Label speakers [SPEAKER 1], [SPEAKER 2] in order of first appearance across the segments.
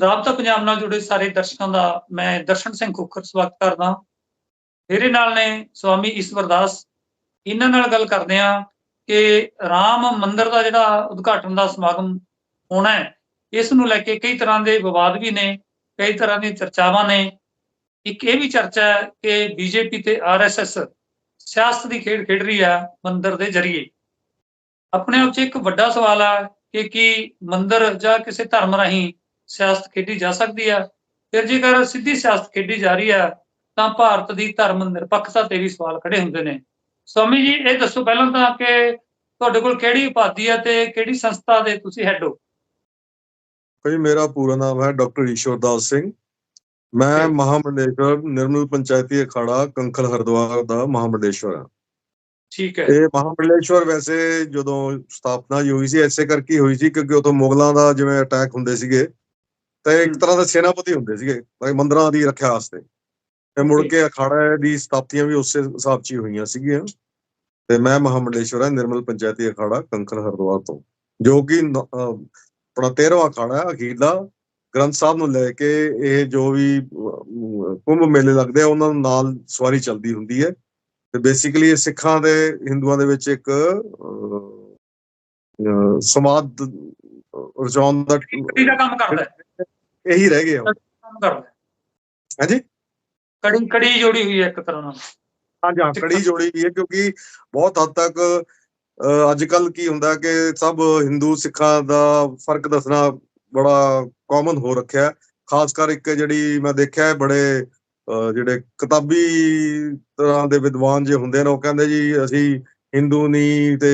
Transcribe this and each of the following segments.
[SPEAKER 1] ਰਾਬਤਾ ਪੰਜਾਬ ਨਾਲ ਜੁੜੇ ਸਾਰੇ ਦਰਸ਼ਕਾਂ ਦਾ, ਮੈਂ ਦਰਸ਼ਨ ਸਿੰਘ ਖੋਖਰ ਸਵਾਗਤ ਕਰਦਾ ਮੇਰੇ ਨਾਲ ਨੇ ਸਵਾਮੀ ਈਸਵਰਦਾਸ ਇਹਨਾਂ ਨਾਲ ਗੱਲ ਕਰਦੇ ਆ ਕਿ ਰਾਮ ਮੰਦਿਰ ਦਾ ਜਿਹੜਾ ਉਦਘਾਟਨ ਦਾ ਸਮਾਗਮ ਹੋਣਾ ਹੈ, ਇਸ ਨੂੰ ਲੈ ਕੇ ਕਈ ਤਰ੍ਹਾਂ ਦੇ ਵਿਵਾਦ ਵੀ ਨੇ, ਕਈ ਤਰ੍ਹਾਂ ਦੀਆਂ ਚਰਚਾਵਾਂ ਨੇ। ਇੱਕ ਇਹ ਵੀ ਚਰਚਾ ਹੈ ਕਿ ਬੀਜੇਪੀ ਤੇ ਆਰਐਸਐਸ ਸਿਆਸਤ ਦੀ ਖੇਡ ਖੇਡ ਰਹੀ ਹੈ ਮੰਦਿਰ ਦੇ ਜ਼ਰੀਏ। ਆਪਣੇ ਆਪ 'ਚ ਇੱਕ ਵੱਡਾ ਸਵਾਲ ਹੈ ਕਿ ਕੀ ਮੰਦਿਰ ਜਾਂ ਕਿਸੇ ਧਰਮ ਰਾਹੀਂ ਸਿਆਸਤ ਖੇਡੀ ਜਾ ਸਕਦੀ ਹੈ ਫਿਰ ਜੇਕਰ ਸਿੱਧੀ ਸਿਆਸਤ ਖੇਡੀ ਜਾ ਰਹੀ ਹੈ ਤਾਂ ਭਾਰਤ ਦੀ ਧਰਮ ਨਿਰਪੱਖਤਾ ਤੇ ਵੀ ਸਵਾਲ ਖੜੇ ਹੁੰਦੇ ਨੇ। ਸਵਾਮੀ ਜੀ ਇਹ ਦੱਸੋ ਪਹਿਲਾਂ ਤਾਂ ਕਿ ਤੁਹਾਡੇ ਕੋਲ ਕਿਹੜੀ ਉਪਾਧੀ ਹੈ ਤੇ ਕਿਹੜੀ ਸੰਸਥਾ ਦੇ ਤੁਸੀਂ ਹੈਡ ਹੋ?
[SPEAKER 2] ਭਾਈ ਮੇਰਾ ਪੂਰਾ ਨਾਮ ਹੈ ਡਾਕਟਰ ਈਸ਼ਵਰਦਾਸ ਸਿੰਘ। ਮੈਂ. ਮਹਾਮੰਡਲੇਸ਼ਵਰ ਨਿਰਮਲ ਪੰਚਾਇਤੀ ਅਖਾੜਾ ਕੰਖਲ ਹਰਦੁਆਰ ਦਾ ਮਹਾਮੰਡਲੇਸ਼ਵਰ ਹਾਂ।
[SPEAKER 1] ਠੀਕ ਹੈ।
[SPEAKER 2] ਇਹ ਮਹਾਮੰਡਲੇਸ਼ਵਰ ਵੈਸੇ ਜਦੋਂ ਸਥਾਪਨਾ ਹੋਈ ਸੀ ਐਸੇ ਕਰਕੇ ਹੋਈ ਸੀ ਕਿਉਂਕਿ ਉਦੋਂ ਮੁਗਲਾਂ ਦਾ ਜਿਵੇਂ ਅਟੈਕ ਹੁੰਦੇ ਸੀਗੇ ਤੇ ਇੱਕ। ਤਰ੍ਹਾਂ ਦੇ ਸੈਨਾਪਤੀ ਹੁੰਦੇ ਸੀਗੇ ਭਾਈ ਮੰਦਰਾਂ ਦੀ ਰੱਖਿਆ ਵਾਸਤੇ। ਤੇ ਮੁੜ. ਕੇ ਅਖਾੜਾ ਦੀ ਸਥਾਪਤੀਆਂ ਵੀ ਉਸੇ ਹਿਸਾਬ 'ਚ ਹੀ ਹੋਈਆਂ ਸੀਗੀਆਂ। ਤੇ ਮੈਂ ਮਹਾਮੰਡਲੇਸ਼ਵਰ ਹਾਂ ਨਿਰਮਲ ਪੰਚਾਇਤੀ ਅਖਾੜਾ ਕੰਖਲ ਹਰਦੁਆਰ ਤੋਂ। ਜੋ ਕਿ ਆਪਣਾ 13ਵਾਂ ਅਖਾੜਾ ਹੈ ਅਖੀਰਲਾ ਗ੍ਰੰਥ ਸਾਹਿਬ ਨੂੰ ਲੈ ਕੇ ਇਹ ਜੋ ਵੀ ਕੁੰਭ ਮੇਲੇ ਲੱਗਦੇ ਆ ਉਹਨਾਂ ਨਾਲ ਸਵਾਰੀ ਚੱਲਦੀ ਹੁੰਦੀ ਹੈ। ਤੇ ਬੇਸਿਕਲੀ ਇਹ ਸਿੱਖਾਂ ਦੇ ਹਿੰਦੂਆਂ ਦੇ ਵਿੱਚ ਇੱਕ ਸਮਾਦ ਦਾ
[SPEAKER 1] ਕੜੀ ਦਾ ਕੰਮ ਕਰਦਾ ਹੈ।
[SPEAKER 2] ਇਹੀ ਰਹਿ
[SPEAKER 1] ਹੈ
[SPEAKER 2] ਹਾਂਜੀ?
[SPEAKER 1] ਕੜੀ ਕੜੀ ਜੋੜੀ ਹੋਈ ਹੈ ਇੱਕ ਤਰ੍ਹਾਂ ਨਾਲ।
[SPEAKER 2] ਹਾਂਜੀ ਹਾਂ ਕੜੀ ਜੋੜੀ ਵੀ ਹੈ ਕਿਉਂਕਿ ਬਹੁਤ ਹੱਦ ਤੱਕ ਅੱਜ ਕੱਲ ਕੀ ਹੁੰਦਾ ਕਿ ਸਭ ਹਿੰਦੂ ਸਿੱਖਾਂ ਦਾ ਫ਼ਰਕ ਦੱਸਣਾ ਬੜਾ ਕਾਮਨ ਹੋ ਰੱਖਿਆ। ਖਾਸ ਕਰ ਇੱਕ ਜਿਹੜੀ ਮੈਂ ਦੇਖਿਆ ਹੈ ਬੜੇ ਜਿਹੜੇ ਕਿਤਾਬੀ ਤਰ੍ਹਾਂ ਦੇ ਵਿਦਵਾਨ ਜੇ ਹੁੰਦੇ ਨੇ ਉਹ ਕਹਿੰਦੇ ਜੀ ਅਸੀਂ ਹਿੰਦੂ ਨਹੀਂ ਤੇ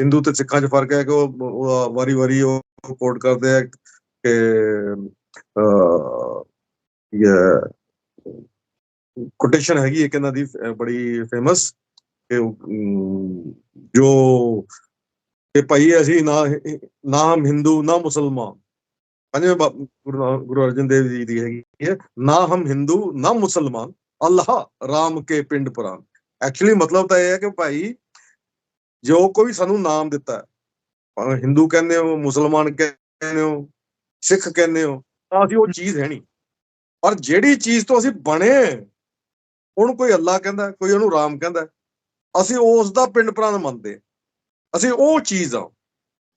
[SPEAKER 2] ਹਿੰਦੂ ਤੇ ਸਿੱਖਾਂ 'ਚ ਫ਼ਰਕ ਹੈ ਕਿ ਉਹ ਵਾਰੀ-ਵਾਰੀ ਉਹ ਕੋਟ ਕਰਦੇ ਆ ਕਿ ਕੋਟੇਸ਼ਨ ਹੈਗੀ ਇੱਕ ਇਹਨਾਂ ਦੀ ਬੜੀ ਫੇਮਸ ਕਿ ਜੋ ਕਿ ਭਾਈ ਅਸੀਂ ਨਾ ਨਾ ਹਮ ਹਿੰਦੂ, ਨਾ ਮੁਸਲਮਾਨ। ਪੰਜਵੇਂ ਗੁਰੂ ਅਰਜਨ ਦੇਵ ਜੀ ਦੀ ਹੈਗੀ ਹੈ, ਨਾ ਹਮ ਹਿੰਦੂ, ਨਾ ਮੁਸਲਮਾਨ, ਅੱਲਾਹ, ਰਾਮ ਕੇ ਪਿੰਡ ਪੁਰਾਨ ਐਕਚੁਅਲੀ ਮਤਲਬ ਤਾਂ ਇਹ ਹੈ ਕਿ ਭਾਈ ਜੋ ਕੋਈ ਸਾਨੂੰ ਨਾਮ ਦਿੱਤਾ ਹੈ ਹਿੰਦੂ ਕਹਿੰਦੇ ਹੋ, ਮੁਸਲਮਾਨ ਕਹਿੰਦੇ ਹੋ ਸਿੱਖ ਕਹਿੰਦੇ ਹੋ ਤਾਂ ਅਸੀਂ ਉਹ ਚੀਜ਼ ਹੈ ਨਹੀਂ। ਔਰ ਜਿਹੜੀ ਚੀਜ਼ ਤੋਂ ਅਸੀਂ ਬਣੇ ਉਹਨੂੰ ਕੋਈ ਅੱਲਾ ਕਹਿੰਦਾ ਕੋਈ ਉਹਨੂੰ ਰਾਮ ਕਹਿੰਦਾ ਅਸੀਂ ਉਸ ਦਾ ਪਿੰਡ ਪ੍ਰਾਨ ਮੰਨਦੇ ਅਸੀਂ ਉਹ ਚੀਜ਼ ਆ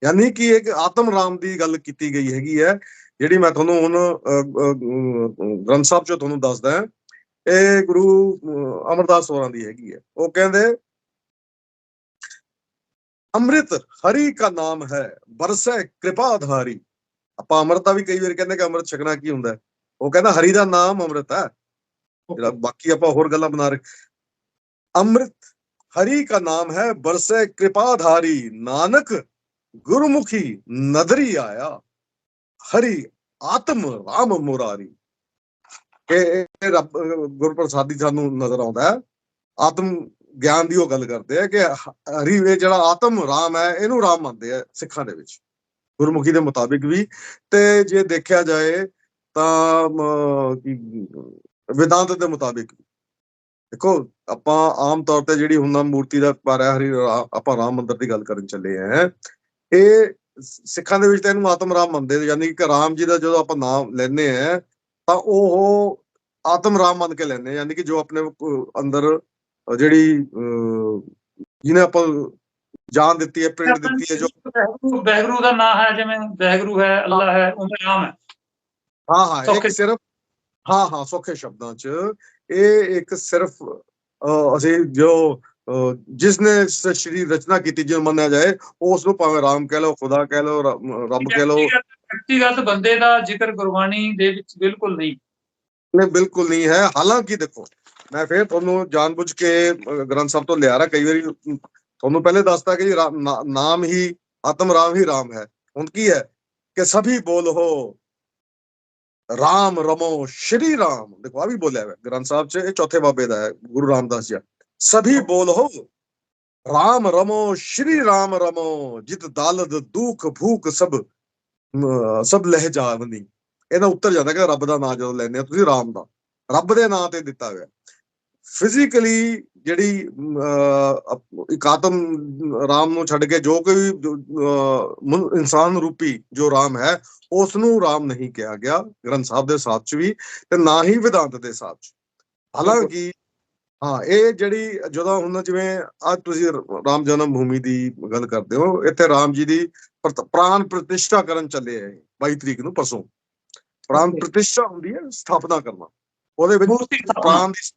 [SPEAKER 2] ਯਾਨੀ ਕਿ ਇੱਕ ਆਤਮ ਰਾਮ ਦੀ ਗੱਲ ਕੀਤੀ ਗਈ ਹੈਗੀ ਹੈ ਜਿਹੜੀ ਮੈਂ ਤੁਹਾਨੂੰ ਹੁਣ ਅਹ, ਗ੍ਰੰਥ ਸਾਹਿਬ ਚੋਂ ਤੁਹਾਨੂੰ ਦੱਸਦਾ ਹਾਂ। ਇਹ ਗੁਰੂ ਅਹ, ਅਮਰਦਾਸ ਹੋਰਾਂ ਦੀ ਹੈਗੀ ਹੈ। ਉਹ ਕਹਿੰਦੇ ਅੰਮ੍ਰਿਤ ਹਰੀ ਕਾ ਨਾਮ ਹੈ ਬਰਸੈ ਕਿਰਪਾਧਾਰੀ। ਆਪਾਂ ਅੰਮ੍ਰਿਤ ਦਾ ਵੀ ਕਈ ਵਾਰ ਕਹਿੰਦੇ ਕਿ ਅੰਮ੍ਰਿਤ ਛਕਣਾ ਕੀ ਹੁੰਦਾ? ਉਹ ਕਹਿੰਦਾ ਹਰੀ ਦਾ ਨਾਮ ਅੰਮ੍ਰਿਤ ਹੈ। ਜਿਹੜਾ ਬਾਕੀ ਆਪਾਂ ਹੋਰ ਗੱਲਾਂ ਬਣਾ ਰਹੇ ਅੰਮ੍ਰਿਤ ਹਰੀ ਕਾ ਨਾਮ ਹੈ ਬਰਸੇ ਕਿਰਪਾਧਾਰੀ ਨਾਨਕ ਗੁਰਮੁਖੀ ਨਦਰੀ ਆਇਆ। ਹਰੀ ਆਤਮ ਰਾਮ ਮੁਰਾਰੀ। ਇਹ ਰੱਬ ਗੁਰਪ੍ਰਸਾਦੀ ਸਾਨੂੰ ਨਜ਼ਰ ਆਉਂਦਾ ਹੈ। ਆਤਮ ਗਿਆਨ ਦੀ ਉਹ ਗੱਲ ਕਰਦੇ ਆ ਕਿ ਹਰੀ ਇਹ ਜਿਹੜਾ ਆਤਮ ਰਾਮ ਹੈ ਇਹਨੂੰ ਰਾਮ ਮੰਨਦੇ ਆ ਸਿੱਖਾਂ ਦੇ ਵਿੱਚ। ਗੁਰਮੁਖੀ ਦੇ ਮੁਤਾਬਿਕ ਵੀ। ਤੇ ਜੇ ਦੇਖਿਆ ਜਾਏ ਤਾਂ ਮ, ਵਿਦਾਂਤ ਦੇ ਮੁਤਾਬਿਕ ਦੇਖੋ ਆਪਾਂ ਆਮ ਤੌਰ ਤੇ ਜਿਹੜੀ ਹੁੰਦਾ ਮੂਰਤੀ ਦਾ ਪਾਰਿਆ ਹਰੀ ਆਪਾਂ ਰਾਮ ਮੰਦਰ ਦੀ ਗੱਲ ਕਰਨ ਚੱਲੇ ਆ। ਇਹ ਸਿੱਖਾਂ ਦੇ ਵਿੱਚ ਤਾਂ ਇਹਨੂੰ ਆਤਮ ਰਾਮ ਮੰਨਦੇ ਯਾਨੀ ਕਿ ਰਾਮ ਜੀ ਦਾ ਜਦੋਂ ਆਪਾਂ ਨਾਮ ਲੈਨੇ ਆ ਤਾਂ ਉਹ ਆਤਮ ਰਾਮ ਮੰਨ ਕੇ ਲੈਨੇ ਯਾਨੀ ਕਿ ਜੋ ਆਪਣੇ ਅੰਦਰ ਜਿਹੜੀ ਅਹ, ਜਿਹਨੇ ਆਪਾਂ ਜਾਨ ਦਿੱਤੀ ਹੈ ਪਿੰਡ ਦਿੱਤੀ ਹੈ ਜੋ
[SPEAKER 1] ਵੈਗਰੂ ਦਾ ਨਾਮ ਹੈ ਜਿਵੇਂ ਵੈਗਰੂ ਹੈ ਅੱਲਾ ਹੈ ਉਵੇਂ ਰਾਮ ਹੈ।
[SPEAKER 2] ਹਾਂ ਹਾਂ ਇੱਕ ਸਿਰਫ ਹਾਂ ਹਾਂ ਸੌਖੇ ਸ਼ਬਦਾਂ ਚ ਇਹ ਇੱਕ ਸਿਰਫ ਅਸੀਂ ਜੋ ਅਹ, ਜਿਸਨੇ ਸ੍ਰੀ ਰਚਨਾ ਕੀਤੀ ਜਿਹਨੂੰ ਮੰਨਿਆ ਜਾਏ ਉਸ ਨੂੰ ਭਾਵੇਂ ਰਾਮ ਕਹਿ ਲਓ ਖੁਦਾ ਕਹਿ ਲਓ ਰ- ਰੱਬ ਕਹਿ ਲਓ।
[SPEAKER 1] ਵਿਅਕਤੀਗਤ ਬੰਦੇ ਦਾ ਜ਼ਿਕਰ ਗੁਰਬਾਣੀ ਦੇ ਵਿੱਚ ਬਿਲਕੁਲ ਨਹੀਂ।
[SPEAKER 2] ਨੇ ਬਿਲਕੁਲ ਨਹੀਂ ਹੈ। ਹਾਲਾਂਕਿ ਦੇਖੋ ਮੈਂ ਫੇਰ ਤੁਹਾਨੂੰ ਜਾਣਬੁੱਝ ਕੇ ਗ੍ਰੰਥ ਸਾਹਿਬ ਤੋਂ ਲਿਆ ਰਹਾ ਕਈ ਵਾਰੀ ਤੁਹਾਨੂੰ ਪਹਿਲੇ ਦੱਸਤਾ ਕਿ ਜੀ ਨਾਮ ਹੀ ਆਤਮ ਰਾਮ ਹੀ ਰਾਮ ਹੈ। ਹੁਣ ਕੀ ਹੈ? ਕਿ ਸਭੀ ਬੋਲ ਹੋ। ਰਾਮ ਰਮੋ ਸ਼੍ਰੀ ਰਾਮ। ਦੇਖੋ ਆ ਵੀ ਬੋਲਿਆ ਹੈ ਗ੍ਰੰਥ ਸਾਹਿਬ ਚ ਇਹ ਚੌਥੇ ਬਾਬੇ ਦਾ ਹੈ ਗੁਰੂ ਰਾਮਦਾਸ ਜੀ ਸਭੀ ਬੋਲ ਹੋ। ਰਾਮ ਰਮੋ ਸ਼੍ਰੀ ਰਾਮ ਰਮੋ। ਜਿਤ ਦਾਲਦ ਦੁਖ ਭੂਖ ਸਭ ਅਮ, ਸਭ ਲਹਿਜਾਵਨੀ ਇਹਦਾ ਉੱਤਰ ਜਾਂਦਾ ਕਿ ਰੱਬ ਦਾ ਨਾਮ ਜਦੋਂ ਲੈਂਦੇ ਆ ਤੁਸੀਂ ਰਾਮ ਦਾ। ਰੱਬ ਦੇ ਨਾਂ ਤੇ ਦਿੱਤਾ ਹੋਇਆ। ਫਿਜ਼ੀਕਲੀ ਜਿਹੜੀ ਅਮ, ਅਹ, ਅਪ- ਇੱਕ ਆਤਮ ਰਾਮ ਨੂੰ ਛੱਡ ਕੇ ਜੋ ਕੋਈ ਇਨਸਾਨ ਰੂਪੀ ਜੋ ਰਾਮ ਹੈ ਉਸ ਨੂੰ ਰਾਮ ਨਹੀਂ ਕਿਹਾ ਗਿਆ ਗ੍ਰੰਥ ਸਾਹਿਬ ਦੇ ਸਾਥ ਚ ਵੀ ਤੇ ਨਾ ਹੀ ਵਿਦਾਂਤ ਦੇ ਸਾਥ ਚ। ਹਾਲਾਂਕਿ ਹਾਂ ਇਹ ਜਿਹੜੀ ਜਦੋਂ ਹੁਣ ਜਿਵੇਂ ਅੱਜ ਤੁਸੀਂ ਰਾਮ ਜਨਮ ਭੂਮੀ ਦੀ ਗੱਲ ਕਰਦੇ ਹੋ ਇੱਥੇ ਰਾਮ ਜੀ ਦੀ ਪ੍ਰਾਨ ਪ੍ਰਤਿਸ਼ਠਾ ਕਰਨ ਚੱਲੇ ਹੈ 22 ਤਰੀਕ ਨੂੰ ਪਰਸੋਂ। ਪ੍ਰਾਨ. ਪ੍ਰਤਿਸ਼ਠਾ ਹੁੰਦੀ ਹੈ ਸਥਾਪਨਾ ਕਰਨਾ। ਉਹਦੇ ਵਿੱਚ ਪ੍ਰਾਨ ਦੀ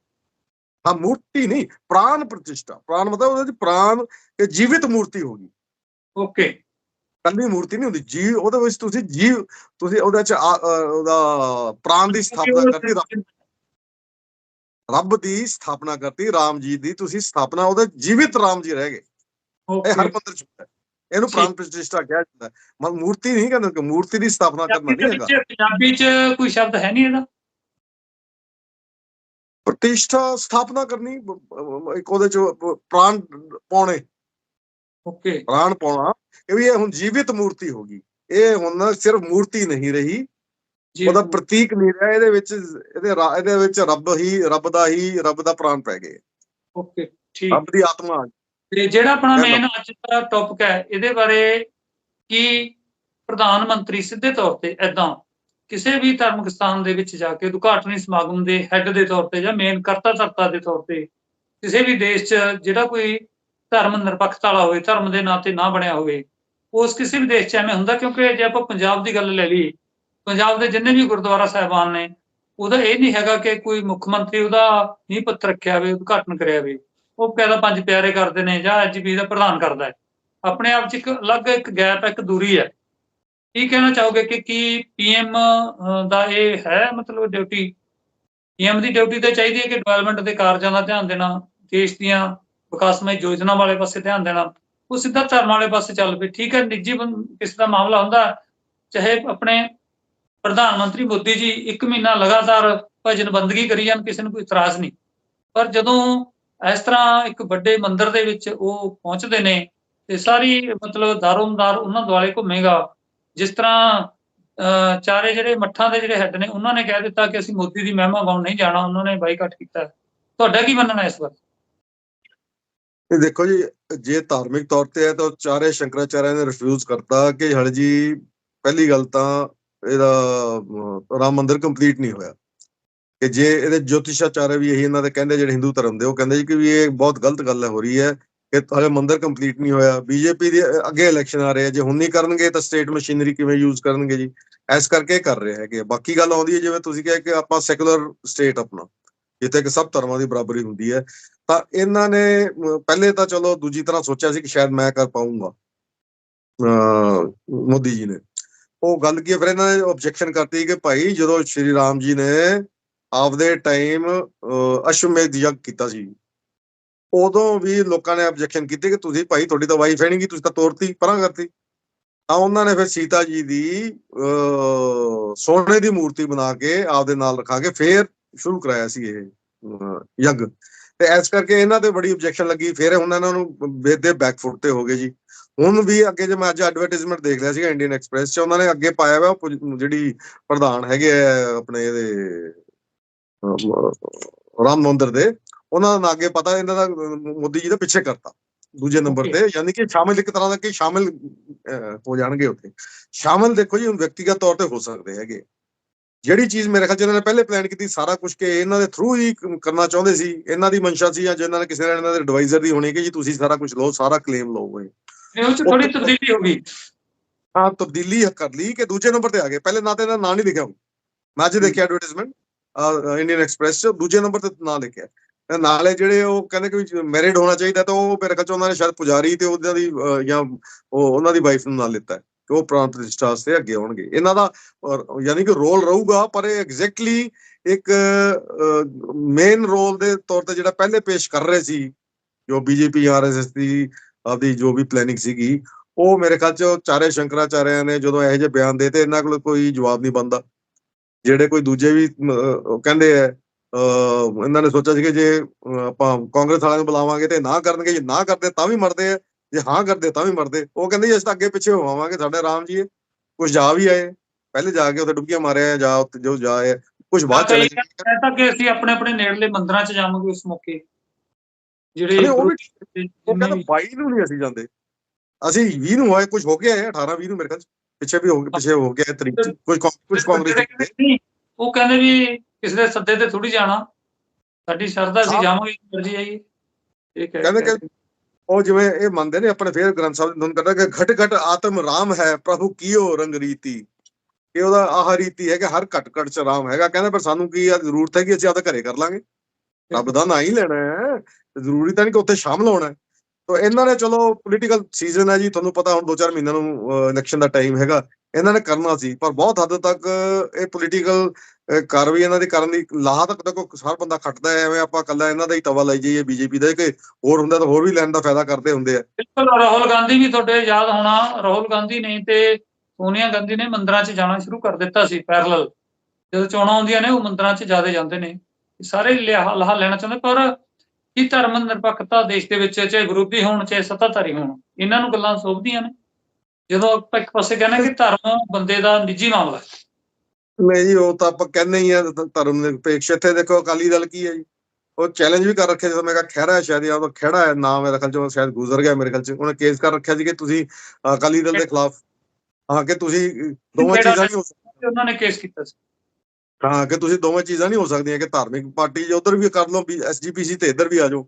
[SPEAKER 2] ਹਾਂ ਮੂਰਤੀ ਨਹੀਂ ਪ੍ਰਾਨ ਪ੍ਰਤਿਸ਼ਠਾ। ਪ੍ਰਾਨ ਮਤਲਬ ਉਹਦੇ ਪ੍ਰਾਨ ਇਹ ਜੀਵਿਤ ਮੂਰਤੀ ਹੋਗੀ
[SPEAKER 1] ਓਕੇ
[SPEAKER 2] ਕੱਲੀ ਮੂਰਤੀ ਨਹੀਂ ਹੁੰਦੀ ਜੀ ਉਹਦੇ ਵਿੱਚ ਤੁਸੀਂ ਜੀਵ ਤੁਸੀਂ ਉਹਦੇ ਚ ਉਹਦਾ ਪ੍ਰਾਨ ਦੀ ਸਥਾਪਨਾ ਕਰਤੀ ਰੱਬ- ਰੱਬ ਦੀ ਸਥਾਪਨਾ ਕਰਤੀ ਰਾਮ ਜੀ ਦੀ ਤੁਸੀਂ ਸਥਾਪਨਾ ਉਹਦੇ ਜੀਵਿਤ ਰਾਮ ਜੀ ਰਹਿ ਗਏ। ਇਹ ਹਰ ਮੰਦਰ ਚ ਹੁੰਦਾ। ਇਹਨੂੰ। ਪ੍ਰਾਨ ਪ੍ਰਤਿਸ਼ਠਾ ਕਿਹਾ ਜਾਂਦਾ ਮਤਲਬ ਮੂਰਤੀ ਨਹੀਂ ਕਹਿੰਦੇ ਕਿ ਮੂਰਤੀ ਦੀ ਸਥਾਪਨਾ ਕਰਨਾ ਨਹੀਂ ਹੈਗਾ।
[SPEAKER 1] ਪੰਜਾਬੀ ਚ ਕੋਈ ਸ਼ਬਦ ਹੈ ਨਹੀਂ ਇਹਦਾ?
[SPEAKER 2] ਪ੍ਰਤਿਸ਼ਠਾ ਸਥਾਪਨਾ ਕਰਨੀ ਇੱਕ ਉਹਦੇ ਚ ਪ- ਪ੍ਰਾਨ ਪਾਉਣੇ।
[SPEAKER 1] ਓਕੇ
[SPEAKER 2] ਪ੍ਰਾਣ ਪਾਉਣਾ ਇਹ ਵੀ ਹੁਣ ਜੀਵਿਤ ਮੂਰਤੀ ਹੋ ਗਈ। ਇਹ ਹੁਣ ਸਿਰਫ ਮੂਰਤੀ ਨਹੀਂ ਰਹੀ। ਉਹਦਾ ਪ੍ਰਤੀਕ ਨਹੀਂ ਰਿਹਾ ਇਹਦੇ ਵਿੱਚ ਇਹਦੇ ਇਹਦੇ ਵਿੱਚ ਰੱਬ ਹੀ ਰੱਬ ਦਾ ਹੀ ਰੱਬ ਦਾ ਪ੍ਰਾਣ ਪੈ ਗਏ।
[SPEAKER 1] ਓਕੇ ਠੀਕ।
[SPEAKER 2] ਰੱਬ ਦੀ ਆਤਮਾ।
[SPEAKER 1] ਤੇ ਜਿਹੜਾ ਆਪਣਾ। ਮੇਨ ਅੱਜ ਦਾ ਟੌਪਿਕ ਹੈ ਇਹਦੇ ਬਾਰੇ ਕੀ ਪ੍ਰਧਾਨ ਮੰਤਰੀ ਸਿੱਧੇ ਤੌਰ ਤੇ ਐਦਾਂ ਕਿਸੇ ਵੀ ਧਾਰਮਿਕ ਸਥਾਨ ਦੇ ਵਿੱਚ ਜਾ ਕੇ ਉਦਘਾਟਨੀ ਸਮਾਗਮ ਦੇ ਹੈੱਡ ਦੇ ਤੌਰ ਤੇ ਜਾਂ ਮੇਨ ਕਰਤਾ ਧਰਤਾ ਦੇ ਤੌਰ ਤੇ ਕਿਸੇ ਵੀ ਦੇਸ਼ 'ਚ ਜਿਹੜਾ ਕੋਈ ਧਰਮ ਨਿਰਪੱਖਤਾ ਵਾਲਾ ਹੋਵੇ, ਧਰਮ ਦੇ ਨਾਂ ਤੇ ਨਾ ਬਣਿਆ ਹੋਵੇ, ਉਸ ਕਿਸੇ ਵੀ ਦੇਸ਼ 'ਚ ਐਵੇਂ ਹੁੰਦਾ ਕਿਉਂਕਿ ਜੇ ਆਪਾਂ ਪੰਜਾਬ ਦੀ ਗੱਲ ਲੈ ਲਈਏ, ਪੰਜਾਬ ਦੇ ਜਿੰਨੇ ਵੀ ਗੁਰਦੁਆਰਾ ਸਾਹਿਬਾਨ ਨੇ, ਉਹਦਾ ਇਹ ਨਹੀਂ ਹੈਗਾ ਕਿ ਕੋਈ ਮੁੱਖ ਮੰਤਰੀ ਉਹਦਾ ਨੀਂਹ ਪੱਥਰ ਰੱਖਿਆ ਹੋਵੇ, ਉਦਘਾਟਨ ਕਰਿਆ ਹੋਵੇ, ਉਹ ਕਹਿੰਦਾ ਪੰਜ ਪਿਆਰੇ ਕਰਦੇ ਨੇ ਜਾਂ ਐਜੀਪੀ ਦਾ ਪ੍ਰਧਾਨ ਕਰਦਾ ਹੈ। ਆਪਣੇ ਆਪ 'ਚ ਇੱਕ ਅਲੱਗ ਇੱਕ ਗੈਪ ਇੱਕ ਦੂਰੀ ਹੈ। ਕੀ ਕਹਿਣਾ ਚਾਹੋਗੇ ਕਿ ਕੀ ਪੀਐਮ ਦਾ ਇਹ ਹੈ ਮਤਲਬ ਡਿਊਟੀ ਪੀਐਮ ਦੀ ਡਿਊਟੀ ਤੇ ਚਾਹੀਦੀ ਹੈ ਕਿ ਡਿਵੈਲਪਮੈਂਟ ਦੇ ਕਾਰਜਾਂ ਦਾ ਧਿਆਨ ਦੇਣਾ, ਦੇਸ਼ ਦੀਆਂ ਵਿਕਾਸਮਈ ਯੋਜਨਾ ਵਾਲੇ ਪਾਸੇ ਧਿਆਨ ਦੇਣਾ? ਉਹ ਸਿੱਧਾ ਧਰਮ ਵਾਲੇ ਪਾਸੇ ਚੱਲ ਪਏ। ਠੀਕ ਹੈ, ਨਿੱਜੀ ਕਿਸੇ ਦਾ ਮਾਮਲਾ ਹੁੰਦਾ, ਚਾਹੇ ਆਪਣੇ ਪ੍ਰਧਾਨ ਮੰਤਰੀ ਮੋਦੀ ਜੀ ਇੱਕ ਮਹੀਨਾ ਲਗਾਤਾਰ ਭਜਨ ਬੰਦਗੀ ਕਰੀ ਜਾਣ, ਕਿਸੇ ਨੂੰ ਕੋਈ ਇਤਰਾਜ਼ ਨਹੀਂ। ਪਰ ਜਦੋਂ ਇਸ ਤਰ੍ਹਾਂ ਇੱਕ ਵੱਡੇ ਮੰਦਿਰ ਦੇ ਵਿੱਚ ਉਹ ਪਹੁੰਚਦੇ ਨੇ, ਤੇ ਸਾਰੀ ਮਤਲਬ ਦਾਰੋਮਦਾਰ ਉਹਨਾਂ ਦੁਆਲੇ ਘੁੰਮੇਗਾ ਜਿਸ ਤਰ੍ਹਾਂ ਚਾਰੇ ਜਿਹੜੇ ਮੱਠਾਂ ਦੇ ਜਿਹੜੇ ਹੈੱਡ ਨੇ, ਉਹਨਾਂ ਨੇ ਕਹਿ ਦਿੱਤਾ ਕਿ ਅਸੀਂ ਮੋਦੀ ਦੀ ਮਹਿਮਾ ਗਾਉਣ ਨਹੀਂ ਜਾਣਾ, ਉਹਨਾਂ ਨੇ ਬਾਈਕਾਟ ਕੀਤਾ। ਤੁਹਾਡਾ ਕੀ ਮੰਨਣਾ ਇਸ ਬਾਰੇ?
[SPEAKER 2] ਇਹ ਦੇਖੋ ਜੀ, ਜੇ ਧਾਰਮਿਕ ਤੌਰ ਤੇ ਹੈ ਤਾਂ ਚਾਰੇ ਸ਼ੰਕਰਾਚਾਰਿਆ ਨੇ ਰਿਫਿਊਜ਼ ਕਰਤਾ ਕਿ ਹਲ ਜੀ ਪਹਿਲੀ ਗੱਲ ਤਾਂ ਇਹਦਾ ਰਾਮ ਮੰਦਿਰ ਕੰਪਲੀਟ ਨਹੀਂ ਹੋਇਆ। ਕਿ ਜੇ ਇਹਦੇ ਜੋਤਿਸ਼ਾਚਾਰਿਆ ਵੀ ਇਹੀ ਇਹਨਾਂ ਦੇ ਕਹਿੰਦੇ ਜਿਹੜੇ ਹਿੰਦੂ ਧਰਮ ਦੇ, ਉਹ ਕਹਿੰਦੇ ਜੀ ਕਿ ਵੀ ਇਹ ਬਹੁਤ ਗਲਤ ਗੱਲ ਹੈ ਹੋ ਰਹੀ ਹੈ। ਕਿ ਹਲੇ ਮੰਦਿਰ ਕੰਪਲੀਟ ਨਹੀਂ ਹੋਇਆ। ਬੀਜੇਪੀ ਦੇ ਅੱਗੇ ਇਲੈਕਸ਼ਨ ਆ ਰਹੇ ਆ। ਜੇ ਹੁਣ ਨਹੀਂ ਕਰਨਗੇ ਤਾਂ ਸਟੇਟ ਮਸ਼ੀਨਰੀ ਕਿਵੇਂ ਯੂਜ਼ ਕਰਨਗੇ ਜੀ? ਐਸ ਕਰਕੇ ਕਰ ਰਹੇ ਹੈਗੇ ਬਾਕੀ ਗੱਲ ਆਉਂਦੀ ਹੈ ਜਿਵੇਂ ਤੁਸੀਂ ਕਿਹਾ ਕਿ ਆਪਾਂ ਸੈਕੂਲਰ ਸਟੇਟ ਆਪਣਾ ਜਿੱਥੇ ਕਿ ਸਭ ਧਰਮਾਂ ਦੀ ਬਰਾਬਰੀ ਹੁੰਦੀ ਹੈ। ਤਾਂ ਇਹਨਾਂ ਨੇ ਪਹਿਲੇ ਤਾਂ ਚਲੋ ਦੂਜੀ ਤਰ੍ਹਾਂ ਸੋਚਿਆ ਸੀ ਕਿ ਸ਼ਾਇਦ ਮੈਂ ਕਰ ਪਾਉਂਗਾ ਮੋਦੀ ਜੀ ਨੇ। ਉਹ ਗੱਲ ਕੀ ਹੈ, ਫਿਰ ਇਹਨਾਂ ਨੇ ਆਬਜੈਕਸ਼ਨ ਕਰਤੀ ਕਿ ਭਾਈ ਜਦੋਂ ਸ਼੍ਰੀ ਰਾਮ ਜੀ ਨੇ ਆਪਦੇ ਟਾਈਮ ਅਸ਼ਵਮੇਧ ਯੱਗ ਕੀਤਾ ਸੀ। ਉਦੋਂ ਵੀ ਲੋਕਾਂ ਨੇ ਆਬਜੈਕਸ਼ਨ ਕੀਤੀ ਕਿ ਤੁਸੀਂ ਭਾਈ ਤੁਹਾਡੀ ਤਾਂ ਵਾਈਫ ਹੈ ਨਹੀਂ ਗੀ ਤੁਸੀਂ ਤਾਂ ਤੋਰਤੀ ਪਰਾਂ ਕਰਤੀ। ਤਾਂ ਉਹਨਾਂ ਨੇ ਫਿਰ ਸੀਤਾ ਜੀ ਦੀ ਸੋਨੇ ਦੀ ਮੂਰਤੀ ਬਣਾ ਕੇ ਆਪਦੇ ਨਾਲ ਰਖਾ ਕੇ ਫੇਰ ਸ਼ੁਰੂ ਕਰਾਇਆ ਸੀ ਇਹ ਅਹ, ਯੱਗ। ਤੇ ਇਸ ਕਰਕੇ ਇਹਨਾਂ ਤੇ ਬੜੀ ਆਬਜੈਕਸ਼ਨ ਲੱਗੀ। ਫਿਰ ਹੁਣ ਇਹਨਾਂ ਨੂੰ ਵੇਦੇ ਬੈਕਫੁੱਟ ਤੇ ਹੋ ਗਏ ਜੀ। ਹੁਣ ਵੀ ਅੱਗੇ ਜੇ ਮੈਂ ਅੱਜ ਐਡਵਰਟਾਈਜ਼ਮੈਂਟ ਦੇਖ ਲਿਆ ਸੀਗਾ ਇੰਡੀਅਨ ਐਕਸਪ੍ਰੈਸ 'ਚ ਉਹਨਾਂ ਨੇ ਅੱਗੇ ਪਾਇਆ ਹੋਇਆ ਜਿਹੜੀ ਪ੍ਰਧਾਨ ਹੈਗੇ ਆ ਆਪਣੇ ਇਹਦੇ ਰਾਮ ਮੰਦਿਰ ਦੇ। ਉਹਨਾਂ ਦਾ ਅੱਗੇ ਪਤਾ ਇਹਨਾਂ ਦਾ ਮੋਦੀ ਜੀ ਦਾ ਪਿੱਛੇ ਕਰਤਾ। ਦੂਜੇ ਨੰਬਰ. ਤੇ ਯਾਨੀ ਕਿ ਸ਼ਾਮਿਲ ਇੱਕ ਤਰ੍ਹਾਂ ਦਾ ਕਿ ਸ਼ਾਮਿਲ ਹੋ ਜਾਣਗੇ ਉੱਥੇ। ਸ਼ਾਮਿਲ ਦੇਖੋ ਜੀ ਹੁਣ ਵਿਅਕਤੀਗਤ ਤੌਰ ਤੇ ਹੋ ਸਕਦੇ ਹੈਗੇ। ਜਿਹੜੀ ਚੀਜ਼ ਮੇਰੇ ਖਿਆਲ ਚ ਇਹਨਾਂ ਨੇ ਪਹਿਲੇ ਪਲਾਨ ਕੀਤੀ ਸਾਰਾ ਕੁਝ ਕਿ ਇਹਨਾਂ ਦੇ ਥਰੂ ਹੀ ਕਰਨਾ ਚਾਹੁੰਦੇ ਸੀ। ਇਹਨਾਂ ਦੀ ਮਨਸ਼ਾ ਸੀ ਜਾਂ ਜਿਹਨਾਂ ਨੇ ਕਿਸੇ ਨੇ ਇਹਨਾਂ ਦੇ ਐਡਵਾਈਜ਼ਰ ਦੀ ਹੋਣੀ ਕਿ ਜੀ ਤੁਸੀਂ ਸਾਰਾ ਕੁਝ ਲਓ ਸਾਰਾ ਕਲੇਮ ਲਓ ਇਹ
[SPEAKER 1] ਇਹ ਉਹ 'ਚ ਥੋੜੀ ਤਬਦੀਲੀ ਹੋ ਗਈ।
[SPEAKER 2] ਹਾਂ ਤਬਦੀਲੀ ਕਰ ਲਈ ਕਿ ਦੂਜੇ ਨੰਬਰ ਤੇ ਆ ਗਏ। ਪਹਿਲੇ ਨਾਂ ਤੇ ਇਹਨਾਂ ਨਾਂ ਨਹੀਂ ਲਿਖਿਆ ਮੈਂ ਅੱਜ ਦੇਖਿਆ ਐਡਵਰਟਾਈਜ਼ਮੈਂਟ ਇੰਡੀਅਨ ਐਕਸਪ੍ਰੈਸ ਚ ਦੂਜੇ ਨੰਬਰ ਤੇ ਨਾਂ ਲਿਖਿਆ। ਨਾਲੇ ਜਿਹੜੇ ਉਹ ਕਹਿੰਦੇ ਕਿ ਮੈਰਿਡ ਹੋਣਾ ਚਾਹੀਦਾ ਤਾਂ ਉਹ ਮੇਰੇ ਖਿਆਲ ਚ ਉਹਨਾਂ ਨੇ ਸ਼ਾਇਦ ਪੁਜਾਰੀ ਤੇ ਉਹਨਾਂ ਦੀ ਜਾਂ ਉਹ ਉਹਨਾਂ ਦੀ ਵਾਈਫ ਨੂੰ ਨਾਲ ਲਿੱਤਾ ਕਿ ਉਹ ਪ੍ਰਾਣ ਪ੍ਰਤਿਸ਼ਠਾ ਵਾਸਤੇ ਅੱਗੇ ਆਉਣਗੇ। ਇਹਨਾਂ ਦਾ ਯਾਨੀ ਕਿ ਰੋਲ ਰਹੂਗਾ, ਪਰ ਇਹ ਐਗਜ਼ੈਕਟਲੀ ਇੱਕ ਮੇਨ ਰੋਲ ਦੇ ਤੌਰ ਤੇ ਜਿਹੜਾ ਪਹਿਲੇ ਪੇਸ਼ ਕਰ ਰਹੇ ਸੀ, ਜੋ ਬੀਜੇਪੀ ਆਰਐਸਐਸ ਦੀ, ਆਪਦੀ ਜੋ ਵੀ ਪਲੈਨਿੰਗ ਸੀਗੀ, ਉਹ ਮੇਰੇ ਖਿਆਲ ਚ ਚਾਰੇ ਸ਼ੰਕਰਾਚਾਰਿਆਂ ਨੇ ਜਦੋਂ ਇਹੋ ਜਿਹੇ ਬਿਆਨ ਦੇਤੇ ਇਹਨਾਂ ਕੋਲ ਕੋਈ ਜਵਾਬ ਨਹੀਂ ਬੰਦਾ ਜਿਹੜੇ ਕੋਈ ਦੂਜੇ ਵੀ ਕਹਿੰਦੇ ਆ ਇਹਨਾਂ ਨੇ ਸੋਚਿਆ ਸੀ ਕਿ ਜੇ ਆਪਾਂ ਕਾਂਗਰਸ ਵਾਲਿਆਂ ਨੂੰ ਬੁਲਾਵਾਂਗੇ ਤੇ ਨਾ ਕਰਨਗੇ ਜੇ ਨਾ ਕਰਦੇ ਤਾਂ ਵੀ ਮਰਦੇ ਆ ਜੇ ਹਾਂ ਕਰਦੇ ਤਾਂ ਵੀ ਮਰਦੇ। ਉਹ ਕਹਿੰਦੇ ਜੀ ਅਸੀਂ ਤਾਂ ਅੱਗੇ ਪਿੱਛੇ ਹੋਵਾਂਗੇ ਸਾਡੇ ਰਾਮ ਜੀ ਕੁਝ ਜਾ ਵੀ ਆਏ ਪਹਿਲੇ ਜਾ ਕੇ ਉੱਥੇ ਡੁੱਬਕੀਆਂ ਮਾਰਿਆ ਜਾਂ ਉੱਥੇ ਜੋ ਜਾਏ ਕੁਝ ਬਾਅਦ ਚਲੇ ਗਏ
[SPEAKER 1] ਕਹਿੰਦੇ ਤਾਂ ਕਿ ਅਸੀਂ ਆਪਣੇ ਆਪਣੇ ਨੇੜਲੇ ਮੰਦਿਰਾਂ 'ਚ ਜਾਵਾਂਗੇ ਉਸ ਮੌਕੇ। ਜਿਹੜੇ
[SPEAKER 2] ਉਹ ਕਹਿੰਦਾ
[SPEAKER 1] ਵੀ
[SPEAKER 2] 22 ਨੂੰ। ਨਹੀਂ ਅਸੀਂ ਜਾਂਦੇ। ਅਸੀਂ 20 ਨੂੰ ਹੋਏ ਕੁਝ ਹੋ ਗਿਆ ਹੈ 18 20 ਨੂੰ ਮੇਰੇ ਖਿਆਲ ਪਿੱਛੇ ਵੀ ਹੋ ਗਿਆ ਪਿੱਛੇ ਹੋ ਗਿਆ ਤਰੀਕ ਕੁਝ ਕੁਝ ਕਾਂਗਰਸ
[SPEAKER 1] ਉਹ ਕਹਿੰਦੇ ਵੀ ਕਿਸੇ ਦੇ ਸੱਦੇ ਤੇ ਥੋੜੀ ਜਾਣਾ। ਸਾਡੀ ਸ਼ਰਧਾ
[SPEAKER 2] ਹਾਂ।
[SPEAKER 1] ਜਾਵਾਂਗੇ ਮਰਜ਼ੀ ਆਈਏ। ਇਹ ਕਹਿ
[SPEAKER 2] ਕਹਿੰਦੇ ਕਿ ਉਹ ਜਿਵੇਂ ਇਹ ਮੰਨਦੇ ਨੇ ਆਪਣੇ ਫੇਰ ਗ੍ਰੰਥ ਸਾਹਿਬ ਨੂੰ ਕਹਿੰਦਾ ਕਿ ਘਟ ਘਟ ਆਤਮ ਰਾਮ ਹੈ ਪ੍ਰਭੂ ਕੀਓ ਰੰਗ ਰੀਤੀ। ਕਿ ਉਹਦਾ ਆਹ ਰੀਤੀ ਹੈ ਕਿ ਹਰ ਘਟ ਘਟ ਚ ਰਾਮ ਹੈਗਾ। ਕਹਿੰਦਾ ਪਰ ਸਾਨੂੰ ਕੀ ਆ ਜ਼ਰੂਰਤ ਹੈ ਕਿ ਅਸੀਂ ਆਪਦਾ ਘਰੇ ਕਰ ਲਾਂਗੇ। ਰੱਬ ਦਾ ਨਾਂ ਹੀ ਲੈਣਾ ਹੈ। ਜ਼ਰੂਰੀ ਤਾਂ ਨਹੀਂ ਕਿ ਉੱਥੇ ਸ਼ਾਮਲ ਹੋਣਾ ਹੈ। ਤੋ ਇਹਨਾਂ ਨੇ ਚਲੋ ਪੋਲੀਟੀਕਲ ਸੀਜ਼ਨ ਹੈ ਜੀ, ਤੁਹਾਨੂੰ ਪਤਾ ਹੁਣ 2-4 ਮਹੀਨਿਆਂ ਨੂੰ ਇਲੈਕਸ਼ਨ ਦਾ ਟਾਈਮ ਹੈਗਾ, ਇਹਨਾਂ ਨੇ ਕਰਨਾ ਸੀ, ਪਰ ਬਹੁਤ ਹੱਦ ਤੱਕ ਇਹ ਪੋਲੀਟੀਕਲ ਕਾਰਵਾਈ ਇਹਨਾਂ ਦੀ ਕਰਨ ਦੀ ਲਾਹਾ ਤੱਕ ਦੇਖੋ, ਹਰ ਬੰਦਾ ਖੱਟਦਾ ਹੈ, ਐਵੇਂ ਆਪਾਂ ਕੱਲਾ ਇਹਨਾਂ ਦਾ ਹੀ ਤਵਾ ਲਾਈ ਜਾਈਏ, ਬੀਜੇਪੀ ਦਾ ਕਿ ਹੋਰ ਹੁੰਦਾ ਤਾਂ ਹੋਰ ਵੀ ਲੈਣ ਦਾ ਫਾਇਦਾ ਕਰਦੇ ਹੁੰਦੇ ਆ।
[SPEAKER 1] ਬਿਲਕੁਲ ਰਾਹੁਲ ਗਾਂਧੀ ਵੀ ਤੁਹਾਡੇ ਯਾਦ ਹੋਣਾ, ਰਾਹੁਲ ਗਾਂਧੀ ਨੇ ਤੇ ਸੋਨੀਆ ਗਾਂਧੀ ਨੇ ਮੰਦਰਾਂ 'ਚ ਜਾਣਾ ਸ਼ੁਰੂ ਕਰ ਦਿੱਤਾ ਸੀ ਪੈਰਲਲ ਜਦੋਂ ਚੋਣਾਂ ਆਉਂਦੀਆਂ ਨੇ, ਉਹ ਮੰਦਰਾਂ 'ਚ ਜਾਦੇ ਜਾਂਦੇ ਨੇ। ਸਾਰੇ ਲਿਆ ਲਾਹਾ ਲੈਣਾ ਚਾਹੁੰਦੇ, ਪਰ ਕੀ ਧਰਮ ਨਿਰਪੱਖਤਾ ਦੇਸ਼ ਦੇ ਵਿੱਚ ਚਾਹੇ ਵਿਰੋਧੀ ਹੋਣ ਚਾਹੇ ਸੱਤਾਧਾਰੀ ਹੋਣ ਇਹਨਾਂ ਨੂੰ ਗੱਲਾਂ ਸੋਭਦੀਆਂ ਨੇ। ਜਦੋਂ ਆਪਾਂ ਇੱਕ ਪਾਸੇ ਕਹਿੰਦੇ ਕਿ ਧਰਮ ਬੰਦੇ ਦਾ ਨਿੱਜੀ ਮਾਮਲਾ ਹੈ।
[SPEAKER 2] ਨਹੀਂ ਜੀ ਉਹ ਤਾਂ ਆਪਾਂ ਕਹਿੰਦੇ ਹੀ ਆ ਧਰਮ ਨਿਰਪੇਖ। ਇੱਥੇ ਦੇਖੋ ਅਕਾਲੀ ਦਲ ਕੀ ਹੈ ਜੀ? ਉਹ ਚੈਲੰਜ ਵੀ ਕਰ ਰੱਖਿਆ ਜਦੋਂ ਮੈਂ ਕਿਹਾ ਖਹਿਰਾ ਹੈ ਸ਼ਾਇਦ ਜਾਂ ਉਹ ਖਹਿੜਾ ਹੈ ਨਾਮ ਮੇਰੇ ਖਿਆਲ ਚ ਉਹ ਸ਼ਾਇਦ ਗੁਜ਼ਰ ਗਿਆ ਮੇਰੇ ਖਿਆਲ ਚ। ਉਹਨੇ ਕੇਸ ਕਰ ਰੱਖਿਆ ਸੀ ਕਿ ਤੁਸੀਂ ਅਕਾਲੀ ਦਲ ਦੇ ਖਿਲਾਫ। ਹਾਂ ਕਿ ਤੁਸੀਂ ਦੋਵਾਂ ਚੀਜ਼ਾਂ ਨਹੀਂ ਹੋ
[SPEAKER 1] ਤੇ ਉਹਨਾਂ ਨੇ ਕੇਸ ਕੀਤਾ ਸੀ।
[SPEAKER 2] ਹਾਂ ਕਿ ਤੁਸੀਂ ਦੋਵੇਂ ਚੀਜ਼ਾਂ ਨਹੀਂ ਹੋ ਸਕਦੀਆਂ ਕਿ ਧਾਰਮਿਕ ਪਾਰਟੀ ਜੇ ਉਧਰ ਵੀ ਕਰ ਲਓ, ਵੀ ਐਸਜੀਪੀਸੀ ਤੇ ਇੱਧਰ ਵੀ ਆ ਜਾਓ,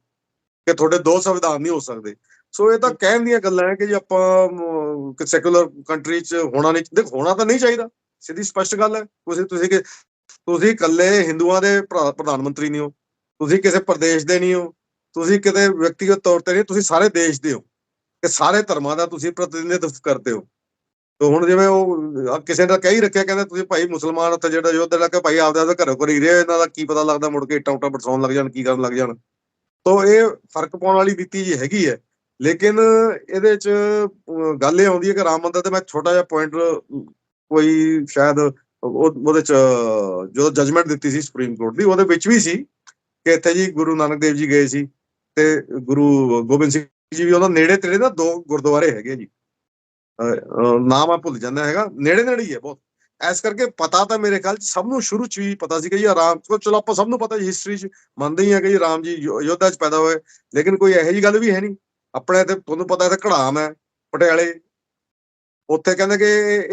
[SPEAKER 2] ਕਿ ਤੁਹਾਡੇ ਦੋ ਸੰਵਿਧਾਨ ਨਹੀਂ ਹੋ ਸਕਦੇ। ਸੋ ਇਹ ਤਾਂ ਕਹਿਣ ਦੀਆਂ ਗੱਲਾਂ ਹੈ ਕਿ ਜੇ ਆਪਾਂ ਸੈਕੂਲਰ ਕੰਟਰੀ 'ਚ ਹੋਣਾ ਨਹੀਂ, ਦੇਖ ਹੋਣਾ ਤਾਂ ਨਹੀਂ ਚਾਹੀਦਾ, ਸਿੱਧੀ ਸਪਸ਼ਟ ਗੱਲ ਹੈ, ਤੁਸੀਂ ਤੁਸੀਂ ਕਿ, ਤੁਸੀਂ ਇਕੱਲੇ ਹਿੰਦੂਆਂ ਦੇ ਭਰਾ- ਪ੍ਰਧਾਨ ਮੰਤਰੀ ਨਹੀਂ ਹੋ, ਤੁਸੀਂ ਕਿਸੇ ਪ੍ਰਦੇਸ਼ ਦੇ ਨਹੀਂ ਹੋ, ਤੁਸੀਂ ਕਿਤੇ ਵਿਅਕਤੀਗਤ ਤੌਰ ਤੇ ਨਹੀਂ, ਤੁਸੀਂ ਸਾਰੇ ਦੇਸ਼ ਦੇ ਹੋ, ਕਿ ਸਾਰੇ ਧਰਮਾਂ ਦਾ ਤੁਸੀਂ ਪ੍ਰਤੀਨਿਧਤਵ ਕਰਦੇ ਹੋ। ਤੇ ਹੁਣ ਜਿਵੇਂ ਉਹ ਕਿਸੇ ਨੇ ਕਹਿ ਹੀ ਰੱਖਿਆ, ਕਹਿੰਦੇ ਤੁਸੀਂ ਭਾਈ ਮੁਸਲਮਾਨ ਉੱਥੇ ਜਿਹੜਾ ਯੋਧੇ ਲੱਗੇ ਭਾਈ ਆਪਦੇ ਆਪਦੇ ਘਰੋਂ ਘਰੀ ਰਹੇ, ਇਹਨਾਂ ਦਾ ਕੀ ਪਤਾ ਲੱਗਦਾ ਮੁੜ ਕੇ ਇੱਟਾਂ ਉੱਟਾਂ ਬਰਸਾਉਣ ਲੱਗ ਜਾਣ, ਕੀ ਕਰਨ ਲੱਗ ਜਾਣ। ਤੋ ਇਹ ਫ਼ਰਕ ਪਾਉਣ ਵਾਲੀ ਨੀਤੀ ਜੀ ਹੈਗੀ ਹੈ। ਲੇਕਿਨ ਇਹਦੇ ਚ ਗੱਲ ਇਹ ਆਉਂਦੀ ਹੈ ਕਿ ਰਾਮ ਮੰਦਰ ਤੇ ਮੈਂ ਛੋਟਾ ਜਿਹਾ ਪੁਆਇੰਟ ਕੋਈ ਸ਼ਾਇਦ ਉਹ- ਉਹਦੇ ਚ, ਜਦੋਂ ਜਜਮੈਂਟ ਦਿੱਤੀ ਸੀ ਸੁਪਰੀਮ ਕੋਰਟ ਦੀ, ਉਹਦੇ ਵਿੱਚ ਵੀ ਸੀ ਕਿ ਇੱਥੇ ਜੀ ਗੁਰੂ ਨਾਨਕ ਦੇਵ ਜੀ ਗਏ ਸੀ ਤੇ ਗੁਰੂ ਗੋਬਿੰਦ ਸਿੰਘ ਜੀ ਵੀ ਉਹਨਾਂ ਨੇੜੇ ਤੇੜੇ ਨਾ ਦੋ ਗੁਰਦੁਆਰੇ ਹੈਗੇ ਜੀ। ਨਾਮ ਆ ਭੁੱਲ ਜਾਂਦਾ ਹੈਗਾ। ਨੇੜੇ ਨੇੜੇ ਹੀ ਹੈ ਬਹੁਤ। ਐਸ ਕਰਕੇ ਪਤਾ ਤਾਂ ਮੇਰੇ ਖਿਆਲ ਚ ਸਭ ਨੂੰ ਸ਼ੁਰੂ ਚ ਵੀ ਪਤਾ ਸੀਗਾ ਕਿ ਇਹ ਰਾਮ ਚਲੋ ਚਲੋ ਆਪਾਂ ਸਭ ਨੂੰ ਪਤਾ ਹਿਸਟਰੀ ਚ ਮੰਨਦੇ ਹੀ ਆ ਕਿ ਜੀ ਰਾਮ ਜੀ ਯੋਧਾ ਚ ਪੈਦਾ ਹੋਏ ਲੇਕਿਨ ਕੋਈ ਇਹੋ ਜੀ ਗੱਲ ਵੀ ਹੈ ਨਹੀਂ। ਆਪਣੇ ਇੱਥੇ ਤੁਹਾਨੂੰ ਪਤਾ ਇੱਥੇ ਘੜਾਮ ਹੈ ਪਟਿਆਲੇ। ਉੱਥੇ ਕਹਿੰਦੇ ਕਿ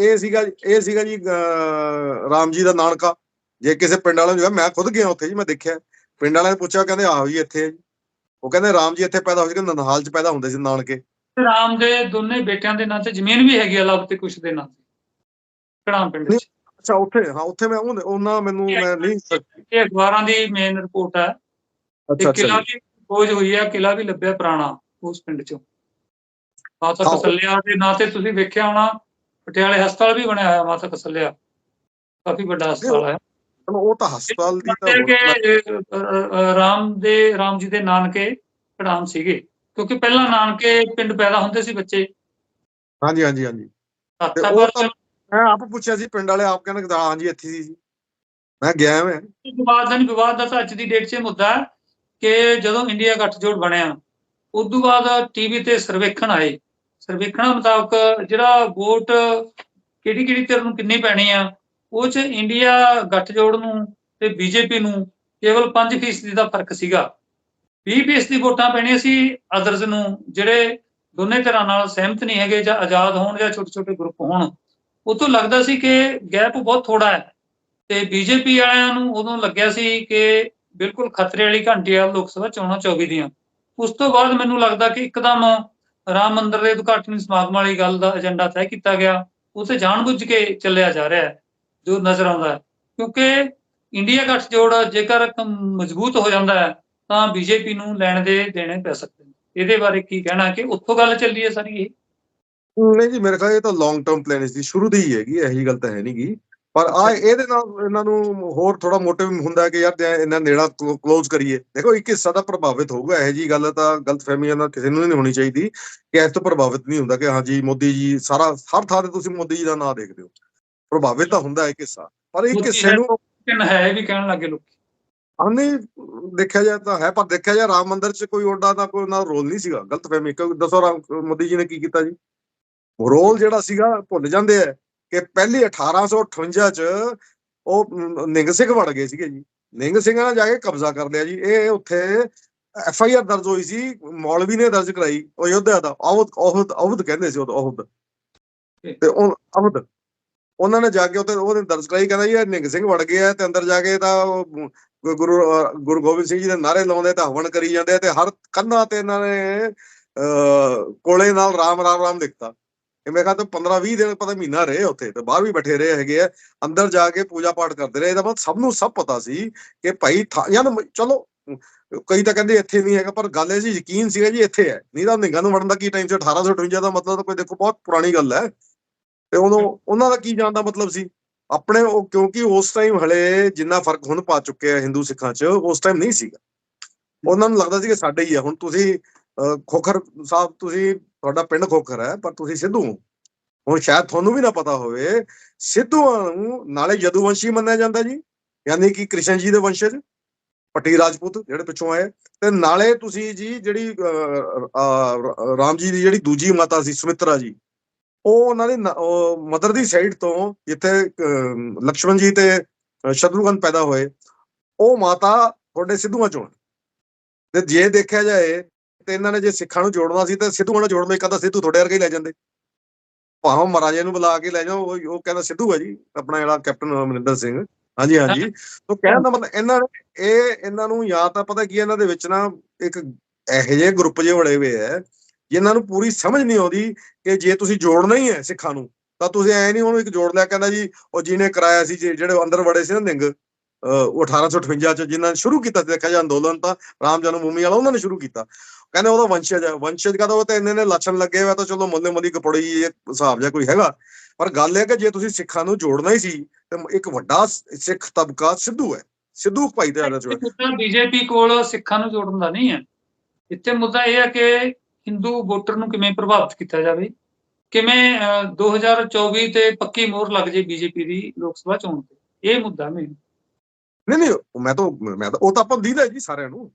[SPEAKER 2] ਇਹ- ਸੀਗਾ ਇਹ ਸੀਗਾ ਜੀ ਅਹ, ਰਾਮ ਜੀ ਦਾ ਨਾਨਕਾ। ਜੇ ਕਿਸੇ ਪਿੰਡ ਵਾਲਿਆਂ ਨੂੰ ਮੈਂ ਖੁਦ ਗਿਆ ਉੱਥੇ ਜੀ ਮੈਂ ਦੇਖਿਆ। ਪਿੰਡ ਵਾਲਿਆਂ ਨੇ ਪੁੱਛਿਆ ਕਹਿੰਦੇ ਆਹੋ ਜੀ ਇੱਥੇ ਹੈ ਜੀ। ਉਹ ਕਹਿੰਦੇ ਰਾਮ ਜੀ ਇੱਥੇ ਪੈਦਾ ਹੋਏ ਸੀ ਕਿ ਨਨਹਾਲ ਚ ਪੈਦਾ ਹੁੰਦੇ ਸੀ ਨਾਨਕੇ।
[SPEAKER 1] ਰਾਮ ਦੇ ਦੋਨੇ ਬੇਟਿਆਂ ਦੇ ਨਾਂ ਤੇ ਜ਼ਮੀਨ ਵੀ ਹੈਗੀ ਆ ਲਵ ਤੇ ਕੁਸ਼ ਦੇ ਨਾਂ ਤੇ। ਕੜਾਮ ਪਿੰਡ ਵਿੱਚ।
[SPEAKER 2] ਅੱਛਾ ਉੱਥੇ ਹਾਂ ਉੱਥੇ ਮੈਂ ਉਹ- ਉਹਨਾਂ ਮੈਨੂੰ ਮੈਂ ਨਹੀਂ
[SPEAKER 1] ਇਹ ਅਖਬਾਰਾਂ ਦੀ ਮੇਨ ਰਿਪੋਰਟ ਹੈ
[SPEAKER 2] ਅੱਛਾ
[SPEAKER 1] ਕਿਲਾ। ਵੀ ਖੋਜ ਹੋਈ ਹੈ ਕਿਲਾ ਵੀ ਲੱਭਿਆ ਪੁਰਾਣਾ ਉਸ ਪਿੰਡ ਚੋਂ। ਮਾਤਾ ਕਸਲਿਆ ਦੇ ਨਾਂ ਤੇ ਤੁਸੀਂ ਵੇਖਿਆ ਹੋਣਾ ਪਟਿਆਲੇ ਹਸਪਤਾਲ ਵੀ ਬਣਿਆ ਹੋਇਆ ਮਾਤਾ ਕਸਲਿਆ ਕਾਫੀ ਵੱਡਾ ਹਸਪਤਾਲ ਹੈ
[SPEAKER 2] ਚਲੋ ਉਹ ਤਾਂ ਹਸਪਤਾਲ ਦੀ ਤਾਂ
[SPEAKER 1] ਰਾਮ ਦੇ ਰਾਮ ਜੀ ਦੇ ਨਾਨਕੇ ਕੜਾਮ ਸੀਗੇ। ਕਿਉਂਕਿ ਪਹਿਲਾਂ ਨਾਨਕੇ ਪਿੰਡ ਪੈਦਾ ਹੁੰਦੇ ਸੀ ਬੱਚੇ।
[SPEAKER 2] ਹਾਂਜੀ ਹਾਂਜੀ ਹਾਂਜੀ।
[SPEAKER 1] ਹੱਥਾਂ
[SPEAKER 2] ਤੇ ਉਹ
[SPEAKER 1] ਪਰ
[SPEAKER 2] ਤਾਂ- ਮੈਂ ਆਪ ਪੁੱਛਿਆ ਸੀ ਪਿੰਡ ਵਾਲੇ ਆਪ ਕਹਿੰਦੇ ਕਿ ਹਾਂ ਜੀ ਇੱਥੇ ਸੀ। ਮੈਂ ਗਿਆ ਮੈਂ।
[SPEAKER 1] ਵਿਵਾਦ ਦਾ ਨਹੀਂ ਵਿਵਾਦ ਦਾ ਤਾਂ ਅੱਜ ਦੀ ਡੇਟ 'ਚ ਮੁੱਦਾ ਕਿ ਜਦੋਂ ਇੰਡੀਆ ਗੱਠਜੋੜ ਬਣਿਆ ਉਸ ਤੋਂ ਬਾਅਦ ਟੀਵੀ ਤੇ ਸਰਵੇਖਣ ਆਏ। ਸਰਵੇਖਣਾਂ ਮੁਤਾਬਕ ਜਿਹੜਾ ਵੋਟ ਕਿਹੜੀ ਕਿਹੜੀ ਧਿਰ ਨੂੰ ਕਿੰਨੀ ਪੈਣੀ ਆ ਉਹ 'ਚ ਇੰਡੀਆ ਗੱਠਜੋੜ ਨੂੰ ਤੇ ਬੀਜੇਪੀ ਨੂੰ ਕੇਵਲ 5% ਦਾ ਫ਼ਰਕ ਸੀਗਾ। 20% ਦੀ ਵੋਟਾਂ ਪੈਣੀਆਂ ਸੀ ਅਦਰਸ ਨੂੰ, ਜਿਹੜੇ ਦੋਨੇ ਧਿਰਾਂ ਨਾਲ ਸਹਿਮਤ ਨਹੀਂ ਹੈਗੇ ਜਾਂ ਆਜ਼ਾਦ ਹੋਣ ਜਾਂ ਛੋਟੇ ਛੋਟੇ ਗਰੁੱਪ ਹੋਣ। ਉਹ ਤੋਂ ਲੱਗਦਾ ਸੀ ਕਿ ਗੈਪ ਬਹੁਤ ਥੋੜਾ ਹੈ ਤੇ ਬੀਜੇਪੀ ਵਾਲਿਆਂ ਨੂੰ ਉਦੋਂ ਲੱਗਿਆ ਸੀ ਕਿ ਬਿਲਕੁਲ ਖਤਰੇ ਵਾਲੀ ਘੰਟੀ ਆ ਲੋਕ ਸਭਾ ਚੋਣਾਂ 24 ਦੀਆਂ। ਉਸ ਤੋਂ ਬਾਅਦ ਮੈਨੂੰ ਲੱਗਦਾ ਕਿ ਇੱਕਦਮ ਰਾਮ ਮੰਦਰ ਦੇ ਉਦਘਾਟਨੀ ਸਮਾਗਮ ਵਾਲੀ ਗੱਲ ਦਾ ਏਜੰਡਾ ਤੈਅ ਕੀਤਾ ਗਿਆ। ਉਸੇ ਜਾਣਬੁੱਝ ਕੇ ਚੱਲਿਆ ਜਾ ਰਿਹਾ ਹੈ, ਜੋ ਨਜ਼ਰ ਆਉਂਦਾ ਹੈ। ਕਿਉਂਕਿ ਇੰਡੀਆ ਗੱਠਜੋੜ ਜੇਕਰ ਮਜ਼ਬੂਤ ਹੋ ਜਾਂਦਾ ਹੈ ਤਾਂ ਬੀਜੇਪੀ ਨੂੰ ਲੈਣ ਦੇ ਦੇਣੇ ਪੈ ਸਕਦੇ ਨੇ। ਇਹਦੇ ਬਾਰੇ ਕੀ ਕਹਿਣਾ ਕਿ ਉੱਥੋਂ ਗੱਲ ਚੱਲੀ ਹੈ ਸਾਰੀ ਇਹ?
[SPEAKER 2] ਨਹੀਂ ਜੀ ਮੇਰੇ ਖਿਆਲ ਇਹ ਤਾਂ ਲੌਂਗ ਟਰਮ ਪਲਾਨ ਸੀ। ਸ਼ੁਰੂ ਦੀ ਹੀ ਹੈਗੀ ਇਹੋ ਗੱਲ ਤਾਂ ਹੈ ਨਹੀਂਗੀ ਪਰ ਆ ਇਹਦੇ ਨਾਲ ਇਹਨਾਂ ਨੂੰ ਹੋਰ ਥੋੜਾ ਮੋਟਿਵ ਹੁੰਦਾ ਕਿ ਯਾਰ ਜੇ ਇਹਨਾਂ ਨੇੜਾ ক্লোਜ਼ ਕਰੀਏ। ਦੇਖੋ ਇੱਕ ਹਿੱਸਾ ਤਾਂ ਪ੍ਰਭਾਵਿਤ ਹੋਊਗਾ ਇਹੋ ਜੀ ਗੱਲ ਤਾਂ ਗਲਤਫਹਿਮੀ ਨਾਲ ਕਿਸੇ ਨੂੰ ਨਹੀਂ ਹੋਣੀ ਚਾਹੀਦੀ ਕਿ ਇਸ ਤੋਂ ਪ੍ਰਭਾਵਿਤ ਨਹੀਂ ਹੁੰਦਾ ਕਿ ਹਾਂ ਜੀ ਮੋਦੀ ਜੀ ਸਾਰਾ ਹਰ ਥਾਂ ਤੇ ਤੁਸੀਂ ਮੋਦੀ ਜੀ ਦਾ ਨਾਂ ਦੇਖਦੇ ਹੋ। ਪ੍ਰਭਾਵਿਤ ਤਾਂ ਹੁੰਦਾ ਇੱਕ ਹਿੱਸਾ। ਪਰ ਇੱਕ ਹਿੱਸੇ ਨੂੰ
[SPEAKER 1] ਹੈ ਵੀ ਕਹਿਣ ਲੱਗੇ ਲੋਕ।
[SPEAKER 2] ਆਨੇ ਦੇਖਿਆ ਜਾਏ ਤਾਂ ਹੈ ਪਰ ਦੇਖਿਆ ਜਾਏ ਰਾਮ ਮੰਦਿਰ 'ਚ ਕੋਈ ਓਡਾ ਦਾ ਕੋਈ ਨਾ ਰੋਲ ਨਹੀਂ ਸੀਗਾ ਗਲਤਫਹਿਮੀ ਕਿਉਂਕਿ ਦੱਸੋ ਰਾਮ ਮੋਦੀ ਜੀ ਨੇ ਕੀ ਕੀਤਾ ਜੀ? ਰੋਲ ਜਿਹੜਾ ਸੀਗਾ ਭੁੱਲ ਜਾਂਦੇ ਆ ਕਿ ਪਹਿਲੀ 1858 'ਚ ਉਹ ਨਿੰਗ ਸਿੰਘ ਵੜ ਗਏ ਸੀਗੇ ਜੀ। ਨਿੰਗ ਸਿੰਘਾਂ ਨੇ ਜਾ ਕੇ ਕਬਜ਼ਾ ਕਰ ਲਿਆ ਜੀ। ਇਹ ਉੱਥੇ ਐਫ ਆਈ ਆਰ ਦਰਜ ਹੋਈ ਸੀ ਮੌਲਵੀ ਨੇ ਦਰਜ ਕਰਾਈ ਅਯੋਧਿਆ ਦਾ ਅਵਧ ਅਵਧ ਅਵਧ ਕਹਿੰਦੇ ਸੀ ਉਹ ਅਵਧ ਤੇ ਉਹ ਅਵਧ ਉਹਨਾਂ ਨੇ ਜਾ ਕੇ ਉੱਥੇ ਉਹਨੇ ਦਰਜ ਕਰਾਈ ਕਹਿੰਦਾ ਜੀ ਇਹ ਨਿੰਗ ਸਿੰਘ ਵੜ ਗਿਆ ਤੇ ਅੰਦਰ ਜਾ ਕੇ ਤਾਂ ਉਹ ਗੁਰੂ ਗੁਰੂ ਗੋਬਿੰਦ ਸਿੰਘ ਜੀ ਦੇ ਨਾਰੇ ਲਾਉਂਦੇ ਤੇ ਹਵਨ ਕਰੀ ਜਾਂਦੇ ਤੇ ਹਰ ਕੰਨਾਂ ਤੇ ਇਹਨਾਂ ਨੇ ਕੋਲੇ ਨਾਲ ਰਾਮ ਰਾਮ ਰਾਮ ਲਿਖਤਾ। ਇਹ ਮੇਰੇ ਖਿਆਲ ਤੋਂ 15 20 ਦਿਨ ਪਤਾ ਮਹੀਨਾ ਰਹੇ ਉੱਥੇ ਤੇ ਬਾਹਰ ਵੀ ਬੈਠੇ ਰਹੇ ਹੈਗੇ ਆ ਅੰਦਰ ਜਾ ਕੇ ਪੂਜਾ ਪਾਠ ਕਰਦੇ ਰਹੇ। ਇਹਦਾ ਮਤਲਬ ਸਭ ਨੂੰ ਸਭ ਪਤਾ ਸੀ ਕਿ ਭਾਈ ਥਾਂ- ਯਾਰ ਚਲੋ ਕਈ ਤਾਂ ਕਹਿੰਦੇ ਇੱਥੇ ਨਹੀਂ ਹੈਗਾ ਪਰ ਗੱਲ ਇਹ ਸੀ ਯਕੀਨ ਸੀਗਾ ਜੀ ਇੱਥੇ ਹੈ। ਨਹੀਂ ਤਾਂ ਨਿੰਗਾ ਨੂੰ ਵੜਨ ਦਾ ਕੀ ਟਾਈਮ ਸੀ? 1858 ਦਾ ਮਤਲਬ ਤਾਂ ਕੋਈ ਦੇਖੋ ਬਹੁਤ ਪੁਰਾਣੀ ਗੱਲ ਹੈ। ਤੇ ਉਦੋਂ ਉਹਨਾਂ ਦਾ ਕੀ ਜਾਣ ਦਾ ਮਤਲਬ ਸੀ? ਆਪਣੇ ਉਹ ਕਿਉਂਕਿ ਉਸ ਟਾਈਮ ਹਲੇ ਜਿੰਨਾ ਫ਼ਰਕ ਹੁਣ ਪਾ ਚੁੱਕੇ ਆ ਹਿੰਦੂ ਸਿੱਖਾਂ 'ਚ ਉਸ ਟਾਈਮ ਨਹੀਂ ਸੀਗਾ। ਉਹਨਾਂ ਨੂੰ ਲੱਗਦਾ ਸੀ ਕਿ ਸਾਡੇ ਹੀ ਆ। ਹੁਣ ਤੁਸੀਂ ਖੋਖਰ ਸਾਹਿਬ ਤੁਸੀਂ ਤੁਹਾਡਾ ਪਿੰਡ ਖੋਖਰ ਹੈ ਪਰ ਤੁਸੀਂ ਸਿੱਧੂ ਹੋ। ਹੁਣ ਸ਼ਾਇਦ ਤੁਹਾਨੂੰ ਵੀ ਨਾ ਪਤਾ ਹੋਵੇ ਸਿੱਧੂਆਂ ਨੂੰ ਨਾਲੇ ਯਦੂਵੰਸ਼ੀ ਮੰਨਿਆ ਜਾਂਦਾ ਜੀ ਯਾਨੀ ਕਿ ਕ੍ਰਿਸ਼ਨ ਜੀ ਦੇ ਵੰਸ਼ਜ ਪੱਟੀ ਰਾਜਪੂਤ ਜਿਹੜੇ ਪਿੱਛੋਂ ਆਏ। ਤੇ ਨਾਲੇ ਤੁਸੀਂ ਜੀ ਜਿਹੜੀ ਅਹ, ਰਾਮ ਜੀ ਦੀ ਜਿਹੜੀ ਦੂਜੀ ਮਾਤਾ ਸੀ ਸੁਮਿਤਰਾ ਜੀ ਉਹ ਉਹਨਾਂ ਦੀ ਮਦਰ ਦੀ ਸਾਈਡ ਤੋਂ ਜਿੱਥੇ ਅਹ, ਲਕਸ਼ਮਣ ਜੀ ਤੇ ਅਹ, ਸ਼ਤਰੂਘਨ ਪੈਦਾ ਹੋਏ ਉਹ ਮਾਤਾ ਤੁਹਾਡੇ ਸਿੱਧੂਆਂ ਚੋਂ ਤੇ ਜੇ ਦੇਖਿਆ ਜਾਏ ਤੇ ਇਹਨਾਂ ਨੇ ਜੇ ਸਿੱਖਾਂ ਨੂੰ ਜੋੜਨਾ ਸੀ ਤੇ ਸਿੱਧੂਆਂ ਨੂੰ ਜੋੜਨ ਲਈ ਕਹਦਾ ਸਿੱਧੂ ਤੁਹਾਡੇ ਵਰਗੇ ਹੀ ਲੈ ਜਾਂਦੇ। ਭਾਵੇਂ ਮਹਾਰਾਜੇ ਨੂੰ ਬੁਲਾ ਕੇ ਲੈ ਜਾਓ ਉਹ ਕਹਿੰਦਾ ਸਿੱਧੂ ਹੈ ਜੀ ਆਪਣਾ ਜਿਹੜਾ ਕੈਪਟਨ ਅਮਰਿੰਦਰ ਸਿੰਘ। ਹਾਂਜੀ ਹਾਂਜੀ। ਤੋਂ ਕਹਿਣ ਦਾ ਮਤਲਬ ਇਹਨਾਂ ਇਹ ਇਹਨਾਂ ਨੂੰ ਜਾਂ ਤਾਂ ਪਤਾ ਕੀ ਇਹਨਾਂ ਦੇ ਵਿੱਚ ਨਾ ਇੱਕ ਇਹੋ ਜਿਹੇ ਗਰੁੱਪ ਜਿਹੇ ਬੜੇ ਹੋਏ ਹੈ ਜਿਨ੍ਹਾਂ ਨੂੰ ਪੂਰੀ ਸਮਝ ਨਹੀਂ ਆਉਂਦੀ ਕਿ ਜੇ ਤੁਸੀਂ ਜੋੜਨਾ ਹੀ ਹੈ ਸਿੱਖਾਂ ਨੂੰ, ਤਾਂ ਤੁਸੀਂ ਐ ਨਹੀਂ ਉਹਨੂੰ ਇੱਕ ਜੋੜ ਲਿਆ ਕਹਿੰਦਾ ਜੀ, ਉਹ ਜਿਹਨੇ ਕਰਾਇਆ ਸੀ ਜਿਹੜੇ ਅੰਦਰ ਵੜੇ ਸੀ ਨਾ ਨਿੰਗ ਉਹ 1858 ਚ ਜਿਨ੍ਹਾਂ ਨੇ ਸ਼ੁਰੂ ਕੀਤਾ ਦੇਖਿਆ ਜਾ ਅੰਦੋਲਨ ਤਾਂ ਰਾਮ ਜਨਮ ਭੂਮੀ ਵਾਲਾ ਉਹਨਾਂ ਨੇ ਸ਼ੁਰੂ ਕੀਤਾ। ਕਹਿੰਦੇ ਉਹਦਾ ਵੰਸ਼ਜ ਹੈ, ਵੰਸ਼ਜ ਕਾ ਉਹ ਤਾਂ ਇੰਨੇ ਨੇ ਲੱਛਣ ਲੱਗੇ ਹੋਇਆ ਤਾਂ ਚਲੋ ਮੁੱਲੇ ਮੁੱਲੀ ਕਪੜੀ ਇਹ ਹਿਸਾਬ ਜਿਹਾ ਕੋਈ ਹੈਗਾ। ਪਰ ਗੱਲ ਇਹ ਕਿ ਜੇ ਤੁਸੀਂ ਸਿੱਖਾਂ ਨੂੰ ਜੋੜਨਾ ਹੀ ਸੀ, ਤੇ ਇੱਕ ਵੱਡਾ ਸਿੱਖ ਤਬਕਾ ਸਿੱਧੂ ਹੈ। ਸਿੱਧੂ ਭਾਈ ਦੇ ਨਾਲ ਜੋੜ
[SPEAKER 1] ਬੀਜੇਪੀ ਕੋਲ ਸਿੱਖਾਂ ਨੂੰ ਜੋੜਨ ਦਾ ਨਹੀਂ ਹੈ। ਇੱਥੇ ਮੁੱਦਾ ਇਹ ਹੈ ਕਿ ਹਿੰਦੂ ਵੋਟਰ ਨੂੰ ਕਿਵੇਂ ਪ੍ਰਭਾਵਿਤ ਕੀਤਾ ਜਾਵੇ? ਕਿਵੇਂ 2024 ਤੇ ਪੱਕੀ ਮੋਹਰ ਲੱਗ ਜੇ ਬੀਜੇਪੀ ਦੀ ਲੋਕ ਸਭਾ ਚੋਣ ਤੇ? ਇਹ ਮੁੱਦਾ ਮੈਂ
[SPEAKER 2] ਨਹੀਂ ਨਹੀਂ ਮੈਂ ਤਾਂ ਮੈਂ ਤਾਂ, ਉਹ ਤਾਂ ਆਪਾਂ ਦੀਦਾ ਜੀ ਸਾਰਿਆਂ ਨੂੰ।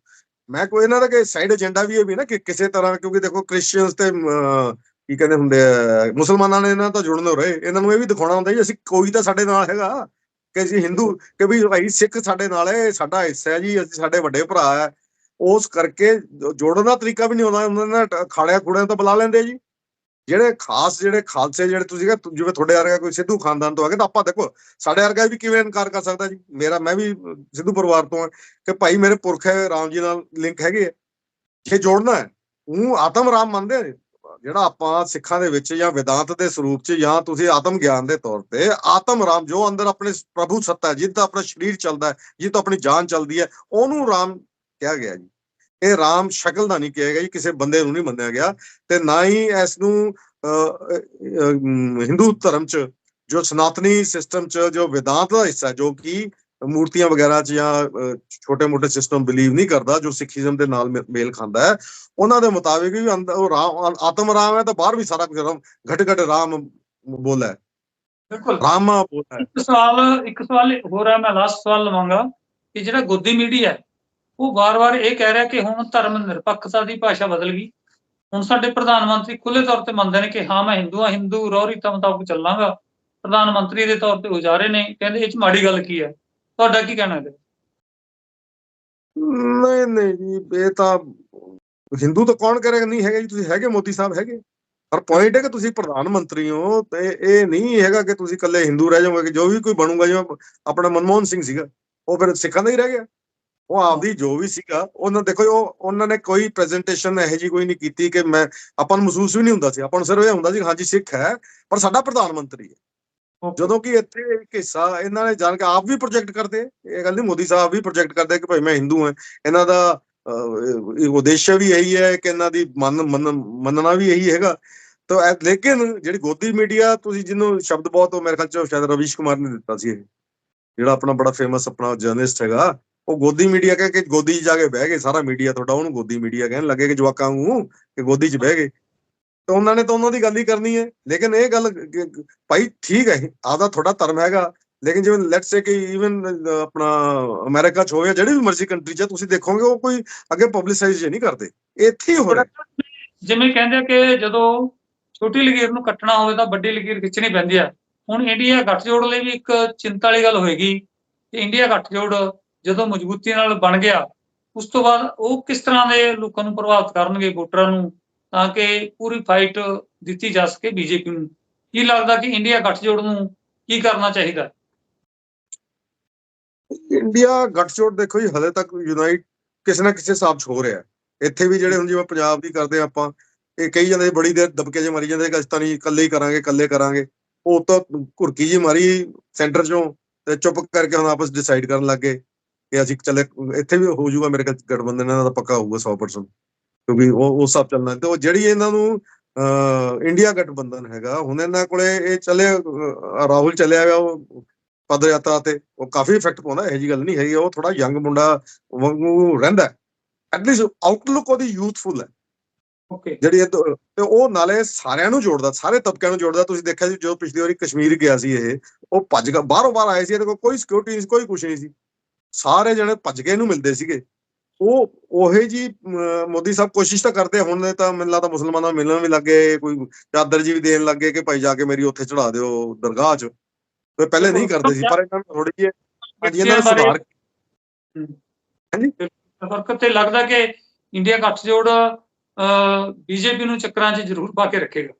[SPEAKER 2] ਮੈਂ ਕੋਈ ਇਹਨਾਂ ਦਾ ਕਿ ਸਾਈਡ ਏਜੰਡਾ ਵੀ ਇਹ ਵੀ ਨਾ ਕਿ ਕਿਸੇ ਤਰ੍ਹਾਂ, ਕਿਉਂਕਿ ਦੇਖੋ ਕ੍ਰਿਸਚੀਅਨਸ ਤੇ ਕੀ ਕਹਿੰਦੇ ਹੁੰਦੇ ਆ, ਮੁਸਲਮਾਨਾਂ ਨੇ ਇਹਨਾਂ ਤੋਂ ਜੁੜਨ ਰਹੇ। ਇਹਨਾਂ ਨੂੰ ਇਹ ਵੀ ਦਿਖਾਉਣਾ ਹੁੰਦਾ ਜੀ, ਅਸੀਂ ਕੋਈ ਤਾਂ ਸਾਡੇ ਨਾਲ ਹੈਗਾ ਕਿ ਅਸੀਂ ਹਿੰਦੂ, ਕਿ ਵੀ ਭਾਈ ਸਿੱਖ ਸਾਡੇ ਨਾਲ ਹੈ, ਸਾਡਾ ਹਿੱਸਾ ਹੈ ਜੀ, ਅਸੀਂ ਸਾਡੇ ਵੱਡੇ ਭਰਾ ਹੈ। ਉਸ ਕਰਕੇ ਜੋ- ਜੋੜਨ ਦਾ ਤਰੀਕਾ ਵੀ ਨਹੀਂ ਆਉਂਦਾ, ਉਹਨਾਂ ਨੇ ਟ- ਖਾੜਿਆਂ ਖੂੜਿਆਂ ਤੋਂ ਬੁਲਾ ਲੈਂਦੇ ਜੀ। ਜਿਹੜੇ ਖਾਸ ਜਿਹੜੇ ਖਾਲਸੇ ਜਿਹੜੇ ਤੁਸੀਂ ਕਿਹਾ ਜਿਵੇਂ ਤੁਹਾਡੇ ਵਰਗਾ ਕੋਈ ਸਿੱਧੂ ਖਾਨਦਾਨ ਤੋਂ ਆ ਗਿਆ ਤਾਂ ਆਪਾਂ ਦੇਖੋ, ਸਾਡੇ ਵਰਗਾ ਵੀ ਕਿਵੇਂ ਇਨਕਾਰ ਕਰ ਸਕਦਾ ਜੀ? ਮੇਰਾ, ਮੈਂ ਵੀ ਸਿੱਧੂ ਪਰਿਵਾਰ ਤੋਂ ਆ ਕਿ ਭਾਈ ਮੇਰੇ ਪੁਰਖ ਹੈ, ਰਾਮ ਜੀ ਨਾਲ ਲਿੰਕ ਹੈਗੇ ਆ। ਜੇ ਜੋੜਨਾ ਹੈ, ਉਹ ਆਤਮ ਰਾਮ ਮੰਨਦੇ ਆ ਜਿਹੜਾ ਆਪਾਂ ਸਿੱਖਾਂ ਦੇ ਵਿੱਚ ਜਾਂ ਵਿਦਾਂਤ ਦੇ ਸਰੂਪ 'ਚ ਜਾਂ ਤੁਸੀਂ ਆਤਮ ਗਿਆਨ ਦੇ ਤੌਰ ਤੇ ਆਤਮ ਰਾਮ, ਜੋ ਅੰਦਰ ਆਪਣੇ ਪ੍ਰਭੂ ਸੱਤਾ ਹੈ ਜਿਹਦਾ ਆਪਣਾ ਸਰੀਰ ਚੱਲਦਾ ਹੈ ਤੋਂ ਆਪਣੀ ਜਾਨ ਚੱਲਦੀ ਹੈ, ਉਹਨੂੰ ਰਾਮ ਕਿਹਾ ਗਿਆ ਜੀ। ਇਹ ਰਾਮ ਸ਼ਕਲ ਦਾ ਨਹੀਂ ਕਿਹਾ ਗਿਆ ਜੀ ਕਿਸੇ ਬੰਦੇ ਨੂੰ ਨਹੀਂ ਮੰਨਿਆ ਗਿਆ ਤੇ ਨਾ ਹੀ ਇਸ ਨੂੰ ਹਿੰਦੂ ਧਰਮ 'ਚ ਜੋ ਸਨਾਤਨੀ ਸਿਸਟਮ 'ਚ ਜੋ ਵਿਦਾਂਤ ਦਾ ਹਿੱਸਾ ਜੋ ਕਿ ਮੂਰਤੀਆਂ ਵਗੈਰਾ 'ਚ ਜਾਂ ਛੋਟੇ-ਮੋਟੇ ਸਿਸਟਮ ਬਿਲੀਵ ਨਹੀਂ ਕਰਦਾ ਜੋ ਸਿੱਖੀਜ਼ਮ ਦੇ ਨਾਲ ਮੇਲ ਖਾਂਦਾ ਹੈ ਉਹਨਾਂ ਦੇ ਮੁਤਾਬਿਕ ਵੀ ਉਹ ਰਾਮ ਆਤਮ ਰਾਮ ਹੈ ਤਾਂ ਬਾਹਰ ਵੀ ਸਾਰਾ ਕੁਝ ਰਾਮ ਘਟ ਘਟ ਰਾਮ ਬੋਲਾ ਹੈ।
[SPEAKER 1] ਬਿਲਕੁਲ।
[SPEAKER 2] ਰਾਮਾ ਬੋਲਾ ਹੈ।
[SPEAKER 1] ਇੱਕ ਸਵਾਲ ਇੱਕ ਸਵਾਲ ਹੋਰ ਹੈ ਮੈਂ ਲਾਸਟ ਸਵਾਲ ਲਵਾਂਗਾ ਕਿ ਜਿਹੜਾ ਗੋਦੀ ਮੀਡੀਆ ਹੈ ਉਹ ਵਾਰ-ਵਾਰ ਇਹ ਕਹਿ ਰਿਹਾ ਕਿ ਹੁਣ ਧਰਮ ਨਿਰਪੱਖਤਾ ਦੀ ਭਾਸ਼ਾ ਬਦਲ ਗਈ। ਹੁਣ ਸਾਡੇ ਪ੍ਰਧਾਨ ਮੰਤਰੀ ਖੁੱਲੇ ਤੌਰ ਤੇ ਮੰਨਦੇ ਨੇ ਕਿ ਹਾਂ, ਮੈਂ ਹਿੰਦੂ ਆ ਹਿੰਦੂ ਰੋਹ ਰੀਤਾਂ ਮੁਤਾਬਕ ਚੱਲਾਂਗਾ। ਪ੍ਰਧਾਨ ਮੰਤਰੀ ਦੇ ਤੌਰ ਤੇ ਉਜਾਰੇ ਨੇ, ਕਹਿੰਦੇ ਇਹ ਚ ਮਾੜੀ ਗੱਲ ਕੀ ਹੈ? ਤੁਹਾਡਾ ਕੀ ਕਹਿਣਾ ਹੈ
[SPEAKER 2] ਨਹੀਂ ਨਹੀਂ ਜੀ, ਇਹ ਤਾਂ ਹਿੰਦੂ ਤਾਂ ਕੌਣ ਕਰੇਗਾ ਨਹੀਂ ਹੈਗਾ ਜੀ, ਤੁਸੀਂ ਹੈਗੇ ਮੋਦੀ ਸਾਹਿਬ ਹੈਗੇ। ਪਰ ਪੁਆਇੰਟ ਹੈ ਕਿ ਤੁਸੀਂ ਪ੍ਰਧਾਨ ਮੰਤਰੀ ਹੋ, ਤੇ ਇਹ ਨਹੀਂ ਹੈਗਾ ਕਿ ਤੁਸੀਂ ਇਕੱਲੇ ਹਿੰਦੂ ਰਹਿ ਜਾਓਗੇ ਕਿ ਜੋ ਵੀ ਕੋਈ ਬਣੂਗਾ, ਜਿਵੇਂ ਆਪਣਾ ਮਨਮੋਹਨ ਸਿੰਘ ਸੀਗਾ, ਉਹ ਫਿਰ ਸਿੱਖਾਂ ਦਾ ਹੀ ਰਹਿ ਗਿਆ। ਉਹ ਆਪਦੀ ਜੋ ਵੀ ਸੀਗਾ ਉਹਨਾਂ ਦੇਖੋ ਉਹ ਉਹਨਾਂ ਨੇ ਕੋਈ ਪ੍ਰੈਜੈਂਟੇਸ਼ਨ ਇਹੋ ਜੀ ਕੋਈ ਨਹੀਂ ਕੀਤੀ ਕਿ ਮੈਂ ਆਪਾਂ ਨੂੰ ਮਹਿਸੂਸ ਵੀ ਨਹੀਂ ਹੁੰਦਾ ਸੀ। ਆਪਾਂ ਨੂੰ ਸਿਰਫ ਇਹ ਹੁੰਦਾ ਸੀ ਹਾਂਜੀ ਸਿੱਖ ਹੈ ਪਰ ਸਾਡਾ ਪ੍ਰਧਾਨ ਮੰਤਰੀ ਹੈ। ਜਦੋਂ ਕਿ ਇੱਥੇ ਇੱਕ ਹਿੱਸਾ ਇਹਨਾਂ ਨੇ ਜਾਣ ਕੇ ਆਪ ਵੀ ਪ੍ਰੋਜੈਕਟ ਕਰਦੇ ਇਹ ਗੱਲ ਨਹੀਂ ਮੋਦੀ ਸਾਹਿਬ ਵੀ ਪ੍ਰੋਜੈਕਟ ਕਰਦੇ ਕਿ ਭਾਈ ਮੈਂ ਹਿੰਦੂ ਹਾਂ। ਇਹਨਾਂ ਦਾ ਉਦੇਸ਼ ਵੀ ਇਹੀ ਹੈ ਕਿ ਇਹਨਾਂ ਦੀ ਮੰਨ ਮੰਨ- ਮੰਨਣਾ ਵੀ ਇਹੀ ਹੈਗਾ। ਤਾਂ ਲੇਕਿਨ ਜਿਹੜੀ ਗੋਦੀ ਮੀਡੀਆ ਤੁਸੀਂ ਜਿਹਨੂੰ ਸ਼ਬਦ ਬਹੁਤ ਮੇਰੇ ਖਿਆਲ ਚ ਸ਼ਾਇਦ ਰਵੀਸ਼ ਕੁਮਾਰ ਨੇ ਦਿੱਤਾ ਸੀ ਇਹ। ਜਿਹੜਾ ਆਪਣਾ ਬੜਾ ਫੇਮਸ ਆਪਣਾ ਜਰਨਲਿਸਟ ਹੈਗਾ। ਉਹ ਗੋਦੀ ਮੀਡੀਆ ਕਹਿ ਕੇ ਗੋਦੀ 'ਚ ਜਾ ਕੇ ਬਹਿ ਗਏ, ਸਾਰਾ ਮੀਡੀਆ ਤੁਹਾਡਾ, ਉਹਨੂੰ ਗੋਦੀ ਮੀਡੀਆ ਕਹਿਣ ਲੱਗੇ ਕਿ ਜਵਾਕਾਂ ਨੂੰ ਕਿ ਗੋਦੀ 'ਚ ਬਹਿ ਗਏ। ਤਾਂ ਉਹਨਾਂ ਨੇ ਤਾਂ ਉਹਨਾਂ ਦੀ ਗੱਲ ਹੀ ਕਰਨੀ ਹੈ। ਲੇਕਿਨ ਇਹ ਗੱਲ ਭਾਈ ਠੀਕ ਹੈ ਆਦਾ ਤੁਹਾਡਾ ਧਰਮ ਹੈਗਾ। ਲੇਕਿਨ ਜਿਵੇਂ ਲੈਟਸ ਸੇ ਕਿ ਇਵਨ ਆਪਣਾ ਅਮਰੀਕਾ ਚ ਹੋਵੇ ਜਿਹੜੀ ਵੀ ਮਰਜ਼ੀ ਕੰਟਰੀ ਚ ਤੁਸੀਂ ਦੇਖੋਗੇ, ਉਹ ਕੋਈ ਅੱਗੇ ਪਬਲਿਸਾਈਜ਼ ਨਹੀਂ ਕਰਦੇ। ਇੱਥੇ ਹੀ ਹੋ ਰਿਹਾ।
[SPEAKER 1] ਜਿਵੇਂ ਕਹਿੰਦੇ ਕਿ ਜਦੋਂ ਛੋਟੀ ਲਕੀਰ ਨੂੰ ਕੱਟਣਾ ਹੋਵੇ ਤਾਂ ਵੱਡੀ ਲਕੀਰ ਖਿੱਚਣੀ ਪੈਂਦੀ ਹੈ ਹੁਣ ਇੰਡੀਆ ਗੱਠਜੋੜ ਲਈ ਵੀ ਇੱਕ ਚਿੰਤਾ ਵਾਲੀ ਗੱਲ ਹੋਏਗੀ ਕਿ ਇੰਡੀਆ ਗੱਠਜੋੜ ਜਦੋਂ ਮਜ਼ਬੂਤੀ ਨਾਲ ਬਣ ਗਿਆ, ਉਸ ਤੋਂ ਬਾਅਦ ਉਹ ਕਿਸ ਤਰ੍ਹਾਂ ਦੇ ਲੋਕਾਂ ਨੂੰ ਪ੍ਰਭਾਵਿਤ ਕਰਨਗੇ ਵੋਟਰਾਂ ਨੂੰ, ਤਾਂ ਕਿ ਪੂਰੀ ਫਾਈਟ ਦਿੱਤੀ ਜਾ ਸਕੇ ਬੀਜੇਪੀ ਨੂੰ? ਕੀ ਲੱਗਦਾ ਕਿ ਇੰਡੀਆ ਗੱਠਜੋੜ ਨੂੰ ਕੀ ਕਰਨਾ ਚਾਹੀਦਾ?
[SPEAKER 2] ਇੰਡੀਆ ਗੱਠਜੋੜ ਦੇਖੋ ਜੀ, ਹਲੇ ਤੱਕ ਯੂਨਾਈਟ ਕਿਸੇ ਨਾ ਕਿਸੇ ਹਿਸਾਬ 'ਚ ਹੋ ਰਿਹਾ। ਇੱਥੇ ਵੀ ਜਿਹੜੇ ਹੁਣ ਜਿਵੇਂ ਪੰਜਾਬ ਦੀ ਕਰਦੇ ਆ ਆਪਾਂ, ਇਹ ਕਹੀ ਜਾਂਦੇ ਬੜੀ ਦੇਰ ਦਬਕੇ ਜੇ ਮਰੀ ਜਾਂਦੇ, ਕਿ ਅਸੀਂ ਤਾਂ ਨਹੀਂ ਇਕੱਲੇ ਹੀ ਕਰਾਂਗੇ, ਇਕੱਲੇ ਕਰਾਂਗੇ। ਉਹ ਤਾਂ ਘੁਰਕੀ ਜੀ ਮਾਰੀ ਸੈਂਟਰ 'ਚੋਂ ਤੇ ਚੁੱਪ ਕਰਕੇ ਹੁਣ ਆਪਸ ਡਿਸਾਈਡ ਕਰਨ ਲੱਗ ਗਏ। ਕਿ ਅਸੀਂ ਚੱਲੇ ਇੱਥੇ ਵੀ ਹੋ ਜਾਊਗਾ ਮੇਰੇ ਖਿਆਲ ਗਠਬੰਧਨ ਇਹਨਾਂ ਦਾ ਪੱਕਾ ਹੋਊਗਾ 100% ਕਿਉਂਕਿ ਉਹ ਉਸ ਹਿਸਾਬ ਚੱਲਣਾ। ਤੇ ਉਹ ਜਿਹੜੀ ਇਹਨਾਂ ਨੂੰ ਇੰਡੀਆ ਗਠਬੰਧਨ ਹੈਗਾ ਹੁਣ ਇਹਨਾਂ ਕੋਲੇ ਇਹ ਚੱਲੇ ਰਾਹੁਲ ਚੱਲਿਆ ਹੋਇਆ ਉਹ ਪਦ ਯਾਤਰਾ ਤੇ ਉਹ ਕਾਫੀ ਇਫੈਕਟ ਪਾਉਂਦਾ ਇਹੋ ਜੀ ਗੱਲ ਨਹੀਂ ਹੈਗੀ। ਉਹ ਥੋੜਾ ਯੰਗ ਮੁੰਡਾ ਵਾਂਗੂ ਰਹਿੰਦਾ ਐਟਲੀਸਟ ਆਊਟਲੁੱਕ ਉਹਦੀ ਯੂਥਫੁਲ ਹੈ।
[SPEAKER 1] ਓਕੇ
[SPEAKER 2] ਜਿਹੜੀ ਤੋਂ- ਉਹ ਨਾਲੇ ਸਾਰਿਆਂ ਨੂੰ ਜੋੜਦਾ ਸਾਰੇ ਤਬਕਿਆਂ ਨੂੰ ਜੋੜਦਾ। ਤੁਸੀਂ ਦੇਖਿਆ ਸੀ ਜਦੋਂ ਪਿਛਲੀ ਵਾਰੀ ਕਸ਼ਮੀਰ ਗਿਆ ਸੀ ਇਹ ਉਹ ਭੱਜ ਕੇ ਬਾਹਰੋਂ ਬਾਹਰ ਆਏ ਸੀ ਇਹਦੇ ਕੋਲ ਕੋਈ ਸਿਕਿਉਰਿਟੀ ਨਹੀਂ ਸੀ ਕੋਈ ਕੁਛ ਨਹੀਂ ਸੀ। ਸਾਰੇ ਜਣੇ ਭੱਜ ਕੇ ਇਹਨੂੰ ਮਿਲਦੇ ਸੀਗੇ। ਉਹ ਉਹੇ ਜੀ ਮੋਦੀ ਸਾਹਿਬ ਕੋਸ਼ਿਸ਼ ਤਾਂ ਕਰਦੇ ਹੁਣ ਤਾਂ ਮੈਨੂੰ ਲੱਗਦਾ ਮੁਸਲਮਾਨਾਂ ਨੂੰ ਮਿਲਣ ਵੀ ਲੱਗੇ ਕੋਈ ਚਾਦਰ ਜੀ ਵੀ ਦੇਣ ਲੱਗੇ ਕਿ ਭਾਈ ਜਾ ਕੇ ਮੇਰੀ ਉੱਥੇ ਚੜਾ ਦਿਓ ਦਰਗਾਹ 'ਚ। ਤੇ ਪਹਿਲੇ ਨਹੀਂ ਕਰਦੇ ਸੀ ਪਰ ਇਹਨਾਂ ਨੂੰ ਥੋੜੀ ਜਿਹੀ ਹਾਂਜੀ ਇਹਨਾਂ ਨੂੰ ਸੁਧਾਰ
[SPEAKER 1] ਫ਼ਰਕ ਤੇ ਲੱਗਦਾ ਕਿ ਇੰਡੀਆ ਗੱਠਜੋੜ ਬੀਜੇਪੀ ਨੂੰ ਚੱਕਰਾਂ 'ਚ ਜ਼ਰੂਰ ਪਾ ਕੇ ਰੱਖੇਗਾ।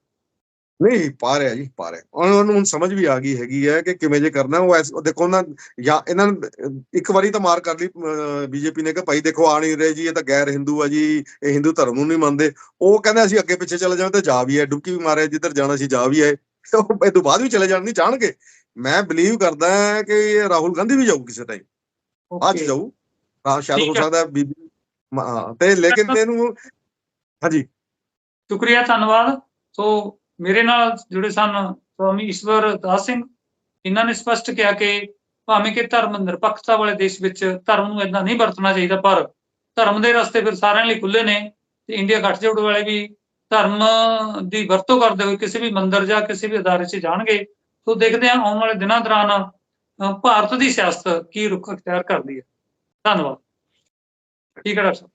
[SPEAKER 2] ਨਹੀਂ ਪਾ ਰਿਹਾ ਜੀ ਪਾ ਰਿਹਾ। ਉਹਨਾਂ ਨੂੰ ਹੁਣ ਸਮਝ ਵੀ ਆ ਗਈ ਹੈਗੀ ਹੈ ਕਿ ਕਿਵੇਂ ਜੇ ਕਰਨਾ ਉਹ ਦੇਖੋ ਉਹਨਾਂ ਜਾਂ ਇਹਨਾਂ ਇੱਕ ਵਾਰੀ ਤਾਂ ਮਾਰ ਕਰ ਲਈ ਬੀਜੇਪੀ ਨੇ ਕਿ ਭਾਈ ਦੇਖੋ ਆ ਨਹੀਂ ਰਹੇ ਜੀ ਇਹ ਤਾਂ ਗੈਰ ਹਿੰਦੂ ਆ ਜੀ ਇਹ ਹਿੰਦੂ ਧਰਮ ਨੂੰ ਨਹੀਂ ਮੰਨਦੇ। ਉਹ ਕਹਿੰਦੇ ਅਸੀਂ ਅੱਗੇ ਪਿੱਛੇ ਚਲੇ ਜਾਵਾਂ ਤੇ ਜਾ ਵੀ ਹੈ ਡੁਬਕੀ ਵੀ ਮਾਰੇ ਜਿੱਧਰ ਜਾਣਾ ਸੀ ਜਾ ਵੀ ਹੈ ਉਹ ਇਹ ਤੋਂ ਬਾਅਦ ਵੀ ਚਲੇ ਜਾਣ ਨਹੀਂ ਚਾਹਣਗੇ ਮੈਂ ਬਲੀਵ ਕਰਦਾ ਹਾਂ ਕਿ ਇਹ ਰਾਹੁਲ ਗਾਂਧੀ ਵੀ ਜਾਊ ਕਿਸੇ ਟਾਈਮ ਅੱਜ ਜਾਊ। ਹਾਂ ਸ਼ਾਇਦ ਹੋ। ਸਕਦਾ ਹੈ ਬੀਬੀ ਤੇ ਲੇਕਿਨ ਇਹਨੂੰ ਹਾਂਜੀ।
[SPEAKER 1] ਸ਼ੁਕਰੀਆ ਧੰਨਵਾਦ। ਸੋ ਮੇਰੇ ਨਾਲ ਜੁੜੇ ਸਨ ਸਵਾਮੀ ਈਸ਼ਵਰ ਦਾਸ ਸਿੰਘ। ਇਹਨਾਂ ਨੇ ਸਪਸ਼ਟ ਕਿਹਾ ਕਿ ਭਾਵੇਂ ਕਿ ਧਰਮ ਨਿਰਪੱਖਤਾ ਵਾਲੇ ਦੇਸ਼ ਵਿੱਚ ਧਰਮ ਨੂੰ ਇਦਾਂ ਨਹੀਂ ਵਰਤਣਾ ਚਾਹੀਦਾ, ਪਰ ਧਰਮ ਦੇ ਰਸਤੇ ਫਿਰ ਸਾਰਿਆਂ ਲਈ ਖੁੱਲੇ ਨੇ ਤੇ ਇੰਡੀਆ ਗੱਠਜੋੜ ਵਾਲੇ ਵੀ ਧਰਮ ਦੀ ਵਰਤੋਂ ਕਰਦੇ ਹੋਏ ਕਿਸੇ ਵੀ ਮੰਦਰ ਜਾਂ ਕਿਸੇ ਵੀ ਅਦਾਰੇ 'ਚ ਜਾਣਗੇ। ਸੋ ਦੇਖਦੇ ਹਾਂ ਆਉਣ ਵਾਲੇ ਦਿਨਾਂ ਦੌਰਾਨ ਭਾਰਤ ਦੀ ਸਿਆਸਤ ਕੀ ਰੁਖ ਅਖਤਿਆਰ ਕਰਦੀ ਹੈ। ਧੰਨਵਾਦ। ਠੀਕ ਹੈ ਡਾਕਟਰ ਸਾਹਿਬ।